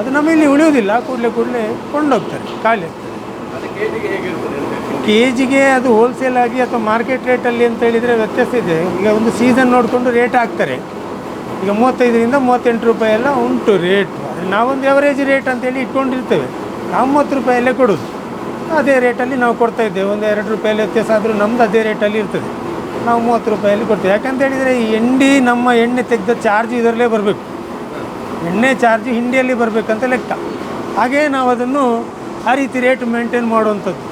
ಅದು ನಮ್ಮ ಇಲ್ಲಿ ಉಳಿಯೋದಿಲ್ಲ ಕೂಡಲೇ ಕೂಡಲೇ ಕೊಂಡೋಗ್ತಾರೆ. ಖಾಲಿ ಕೆ ಜಿಗೆ ಅದು ಹೋಲ್ಸೇಲ್ ಆಗಿ ಅಥವಾ ಮಾರ್ಕೆಟ್ ರೇಟಲ್ಲಿ ಅಂತ ಹೇಳಿದರೆ ವ್ಯತ್ಯಾಸ ಇದೆ. ಈಗ ಒಂದು ಸೀಸನ್ ನೋಡಿಕೊಂಡು ರೇಟ್ ಹಾಕ್ತಾರೆ. ಈಗ ಮೂವತ್ತೈದರಿಂದ ಮೂವತ್ತೆಂಟು ರೂಪಾಯಿ ಎಲ್ಲ ಉಂಟು ರೇಟ್ ನಾವೊಂದು ಎವರೇಜ್ ರೇಟ್ ಅಂತೇಳಿ ಇಟ್ಕೊಂಡಿರ್ತೇವೆ. ನಾವು ಮೂವತ್ತು ರೂಪಾಯಲ್ಲೇ ಕೊಡೋದು. ಅದೇ ರೇಟಲ್ಲಿ ನಾವು ಕೊಡ್ತಾ ಇದ್ದೇವೆ. ಒಂದು ಎರಡು ರೂಪಾಯಲ್ಲಿ ವ್ಯತ್ಯಾಸ ಆದರೂ ನಮ್ಮದು ಅದೇ ರೇಟಲ್ಲಿ ಇರ್ತದೆ. ನಾವು ಮೂವತ್ತು ರೂಪಾಯಲ್ಲಿ ಕೊಡ್ತೇವೆ. ಯಾಕಂತ ಹೇಳಿದರೆ ಈ ಎಂಡಿ ನಮ್ಮ ಎಣ್ಣೆ ತೆಗೆದ ಚಾರ್ಜ್ ಇದರಲ್ಲೇ ಬರಬೇಕು. ಎಣ್ಣೆ ಚಾರ್ಜ್ ಹಿಂಡಿಯಲ್ಲಿ ಬರಬೇಕಂತ ಲೆಕ್ಕ. ಹಾಗೇ ನಾವು ಅದನ್ನು ಆ ರೀತಿ ರೇಟ್ ಮೇಂಟೈನ್ ಮಾಡುವಂಥದ್ದು.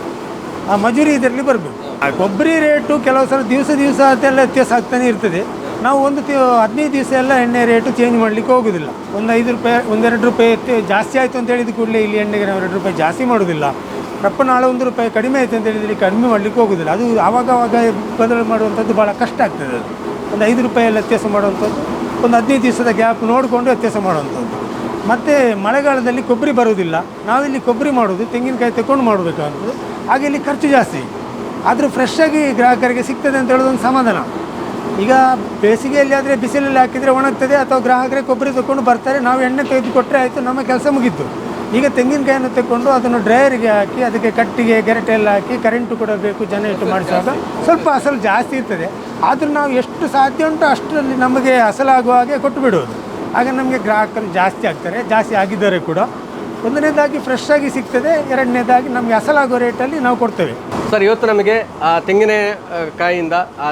ಆ ಮಜೂರಿ ಇದರಲ್ಲಿ ಬರಬೇಕು. ಆ ಕೊಬ್ಬರಿ ರೇಟು ಕೆಲವು ಸಲ ದಿವಸ ದಿವಸ ಅದೆಲ್ಲ ವ್ಯತ್ಯಾಸ ಆಗ್ತಾನೆ ಇರ್ತದೆ. ನಾವು ಒಂದು ತಿ ಹದಿನೈದು ದಿವಸ ಎಲ್ಲ ಎಣ್ಣೆ ರೇಟು ಚೇಂಜ್ ಮಾಡಲಿಕ್ಕೆ ಹೋಗೋದಿಲ್ಲ. ಒಂದು ಐದು ರೂಪಾಯಿ ಒಂದೆರಡು ರೂಪಾಯಿ ಜಾಸ್ತಿ ಆಯಿತು ಅಂತ ಹೇಳಿದ ಕೂಡಲೇ ಇಲ್ಲಿ ಎಣ್ಣೆಗೆ ನಾವು ಎರಡು ರೂಪಾಯಿ ಜಾಸ್ತಿ ಮಾಡೋದಿಲ್ಲ. ರಪ್ಪ ನಾಳೆ ಒಂದು ರೂಪಾಯಿ ಕಡಿಮೆ ಆಯಿತು ಅಂತ ಹೇಳಿದ್ರೆ ಕಡಿಮೆ ಮಾಡಲಿಕ್ಕೆ ಹೋಗೋದಿಲ್ಲ. ಅದು ಆವಾಗ ಆವಾಗ ಬದಲು ಮಾಡುವಂಥದ್ದು ಭಾಳ ಕಷ್ಟ ಆಗ್ತದೆ ಅದು. ಒಂದು ಐದು ರೂಪಾಯಲ್ಲಿ ವ್ಯತ್ಯಾಸ ಮಾಡುವಂಥದ್ದು, ಒಂದು ಹದಿನೈದು ದಿವಸದ ಗ್ಯಾಪ್ ನೋಡಿಕೊಂಡು ವ್ಯತ್ಯಾಸ ಮಾಡುವಂಥದ್ದು. ಮತ್ತು ಮಳೆಗಾಲದಲ್ಲಿ ಕೊಬ್ಬರಿ ಬರುವುದಿಲ್ಲ. ನಾವಿಲ್ಲಿ ಕೊಬ್ಬರಿ ಮಾಡೋದು, ತೆಂಗಿನಕಾಯಿ ತಗೊಂಡು ಮಾಡಬೇಕಾಗ್ತದೆ ಹಾಗೆ ಇಲ್ಲಿ ಖರ್ಚು ಜಾಸ್ತಿ. ಆದರೂ ಫ್ರೆಶ್ ಆಗಿ ಗ್ರಾಹಕರಿಗೆ ಸಿಗ್ತದೆ ಅಂತ ಹೇಳೋದು ಒಂದು ಸಮಾಧಾನ. ಈಗ ಬೇಸಿಗೆಯಲ್ಲಿ ಆದರೆ ಬಿಸಿಲಲ್ಲಿ ಹಾಕಿದರೆ ಒಣಗ್ತದೆ ಅಥವಾ ಗ್ರಾಹಕರೇ ಕೊಬ್ಬರಿ ತಗೊಂಡು ಬರ್ತಾರೆ. ನಾವು ಎಣ್ಣೆ ತೆಗೆದು ಕೊಟ್ಟರೆ ಆಯಿತು ನಮ್ಮ ಕೆಲಸ ಮುಗೀತು ಈಗ ತೆಂಗಿನಕಾಯನ್ನು ತಗೊಂಡು ಅದನ್ನು ಡ್ರೈಯರಿಗೆ ಹಾಕಿ ಅದಕ್ಕೆ ಕಟ್ಟಿಗೆ ಗೆರಟೆ ಎಲ್ಲ ಹಾಕಿ ಕರೆಂಟು ಕೂಡ ಬೇಕು ಜನ ಇಟ್ಟು ಮಾಡಿಸುವಾಗ. ಸ್ವಲ್ಪ ಅಸಲು ಜಾಸ್ತಿ ಇರ್ತದೆ. ಆದರೂ ನಾವು ಎಷ್ಟು ಸಾಧ್ಯ ಉಂಟು ಅಷ್ಟರಲ್ಲಿ ನಮಗೆ ಅಸಲಾಗುವ ಹಾಗೆ ಕೊಟ್ಟು ಬಿಡುವುದು. ಆಗ ನಮಗೆ ಗ್ರಾಹಕರು ಜಾಸ್ತಿ ಆಗ್ತಾರೆ ಜಾಸ್ತಿ ಆಗಿದ್ದಾರೆ ಕೂಡ. ಒಂದನೇದಾಗಿ ಫ್ರೆಶ್ ಆಗಿ ಸಿಗ್ತದೆ ಎರಡನೇದಾಗಿ ನಮಗೆ ಅಸಲಾಗೋ ರೇಟಲ್ಲಿ ನಾವು ಕೊಡ್ತೇವೆ. ಸರ್ ಇವತ್ತು ನಮಗೆ ಆ ತೆಂಗಿನ ಕಾಯಿಯಿಂದ ಆ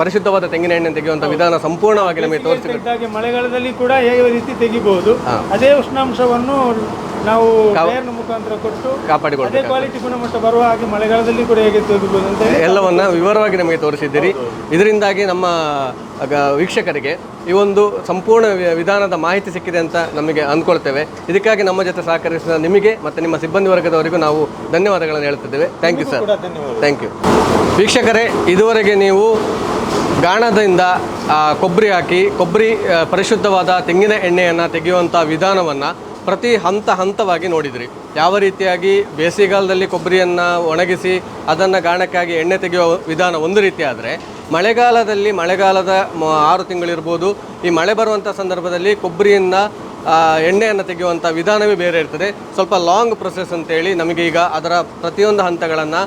ಪರಿಶುದ್ಧವಾದ ತೆಂಗಿನ ಎಣ್ಣೆ ತೆಗೆಯುವಂಥ ವಿಧಾನ ಸಂಪೂರ್ಣವಾಗಿ ನಮಗೆ ತೋರಿಸಿದೆ. ಮಳೆಗಾಲದಲ್ಲಿ ಕೂಡ ಹೇಗೆ ರೀತಿ ತೆಗಿಬಹುದು ಅದೇ ಉಷ್ಣಾಂಶವನ್ನು ನಾವು ಡ್ರೈಯರ್ನ ಮುಖಾಂತರ ಕೊಟ್ಟು ಅದೇ ಕ್ವಾಲಿಟಿ ಗುಣಮಟ್ಟ ಬರುವ ಹಾಗೆ ಮಳೆಗಾಲದಲ್ಲಿ ಕೂಡ ಹೇಗೆ ತೆಗಿಬಹುದು ಅಂತ ಹೇಳಿ ಎಲ್ಲವನ್ನ ವಿವರವಾಗಿ ನಮಗೆ ತೋರಿಸಿದ್ದೀರಿ. ಇದರಿಂದಾಗಿ ನಮ್ಮ ವೀಕ್ಷಕರಿಗೆ ಈ ಒಂದು ಸಂಪೂರ್ಣ ವಿಧಾನದ ಮಾಹಿತಿ ಸಿಕ್ಕಿದೆ ಅಂತ ನಮಗೆ ಅಂದ್ಕೊಳ್ತೇವೆ. ಇದಕ್ಕಾಗಿ ನಮ್ಮ ಜೊತೆ ಸಹಕರಿಸಿದ ನಿಮಗೆ ಮತ್ತು ನಿಮ್ಮ ಸಿಬ್ಬಂದಿ ವರ್ಗದವರಿಗೂ ನಾವು ಧನ್ಯವಾದಗಳನ್ನು ಹೇಳ್ತಿದ್ದೇವೆ thank you sir thank you ವೀಕ್ಷಕರೇ ಇದುವರೆಗೆ ನೀವು ಗಾಣದಿಂದ ಕೊಬ್ಬರಿ ಹಾಕಿ ಕೊಬ್ಬರಿ ಪರಿಶುದ್ಧವಾದ ತೆಂಗಿನ ಎಣ್ಣೆಯನ್ನು ತೆಗೆಯುವಂಥ ವಿಧಾನವನ್ನು ಪ್ರತಿ ಹಂತ ಹಂತವಾಗಿ ನೋಡಿದ್ರಿ. ಯಾವ ರೀತಿಯಾಗಿ ಬೇಸಿಗೆಗಾಲದಲ್ಲಿ ಕೊಬ್ಬರಿಯನ್ನು ಒಣಗಿಸಿ ಅದನ್ನು ಗಾಣಕ್ಕಾಗಿ ಎಣ್ಣೆ ತೆಗೆಯುವ ವಿಧಾನ ಒಂದು ರೀತಿ ಆದರೆ, ಮಳೆಗಾಲದಲ್ಲಿ ಮಳೆಗಾಲದ ಆರು ತಿಂಗಳಿರ್ಬೋದು ಈ ಮಳೆ ಬರುವಂಥ ಸಂದರ್ಭದಲ್ಲಿ ಕೊಬ್ಬರಿಯಿಂದ ಎಣ್ಣೆಯನ್ನು ತೆಗೆಯುವಂಥ ವಿಧಾನವೇ ಬೇರೆ ಇರ್ತದೆ. ಸ್ವಲ್ಪ ಲಾಂಗ್ ಪ್ರೊಸೆಸ್ ಅಂತೇಳಿ ನಮಗೆ ಈಗ ಅದರ ಪ್ರತಿಯೊಂದು ಹಂತಗಳನ್ನು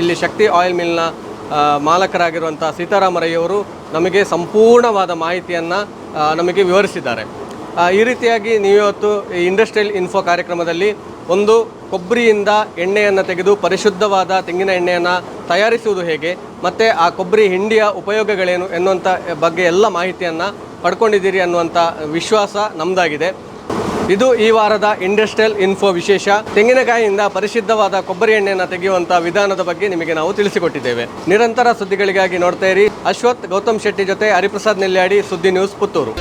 ಇಲ್ಲಿ ಶಕ್ತಿ ಆಯಿಲ್ ಮಿಲ್ನ ಮಾಲಕರಾಗಿರುವಂಥ ಸೀತಾರಾಮರಯ್ಯವರು ನಮಗೆ ಸಂಪೂರ್ಣವಾದ ಮಾಹಿತಿಯನ್ನು ನಮಗೆ ವಿವರಿಸಿದ್ದಾರೆ. ಈ ರೀತಿಯಾಗಿ ನೀವಿವತ್ತು ಈ ಇಂಡಸ್ಟ್ರಿಯಲ್ ಇನ್ಫೋ ಕಾರ್ಯಕ್ರಮದಲ್ಲಿ ಒಂದು ಕೊಬ್ಬರಿಯಿಂದ ಎಣ್ಣೆಯನ್ನು ತೆಗೆದು ಪರಿಶುದ್ಧವಾದ ತೆಂಗಿನ ಎಣ್ಣೆಯನ್ನು ತಯಾರಿಸುವುದು ಹೇಗೆ, ಮತ್ತು ಆ ಕೊಬ್ಬರಿ ಹಿಂಡಿಯ ಉಪಯೋಗಗಳೇನು ಎನ್ನುವಂಥ ಬಗ್ಗೆ ಎಲ್ಲ ಮಾಹಿತಿಯನ್ನು ಪಡ್ಕೊಂಡಿದ್ದೀರಿ ಅನ್ನುವಂಥ ವಿಶ್ವಾಸ ನಮ್ಮದಾಗಿದೆ ಇದು ಈ ವಾರದ ಇಂಡಸ್ಟ್ರಿಯಲ್ ಇನ್ಫೋ ವಿಶೇಷ. ತೆಂಗಿನಕಾಯಿಯಿಂದ ಪರಿಶುದ್ಧವಾದ ಕೊಬ್ಬರಿ ಎಣ್ಣೆಯನ್ನು ತೆಗೆಯುವಂಥ ವಿಧಾನದ ಬಗ್ಗೆ ನಿಮಗೆ ನಾವು ತಿಳಿಸಿಕೊಟ್ಟಿದ್ದೇವೆ. ನಿರಂತರ ಸುದ್ದಿಗಳಿಗಾಗಿ ನೋಡ್ತಾ ಇರಿ. ಅಶ್ವಥ್ ಗೌತಮ್ ಶೆಟ್ಟಿ ಜೊತೆ ಹರಿಪ್ರಸಾದ್ ನೆಲ್ಯಾಡಿ, ಸುದ್ದಿ ನ್ಯೂಸ್ ಪುತ್ತೂರು.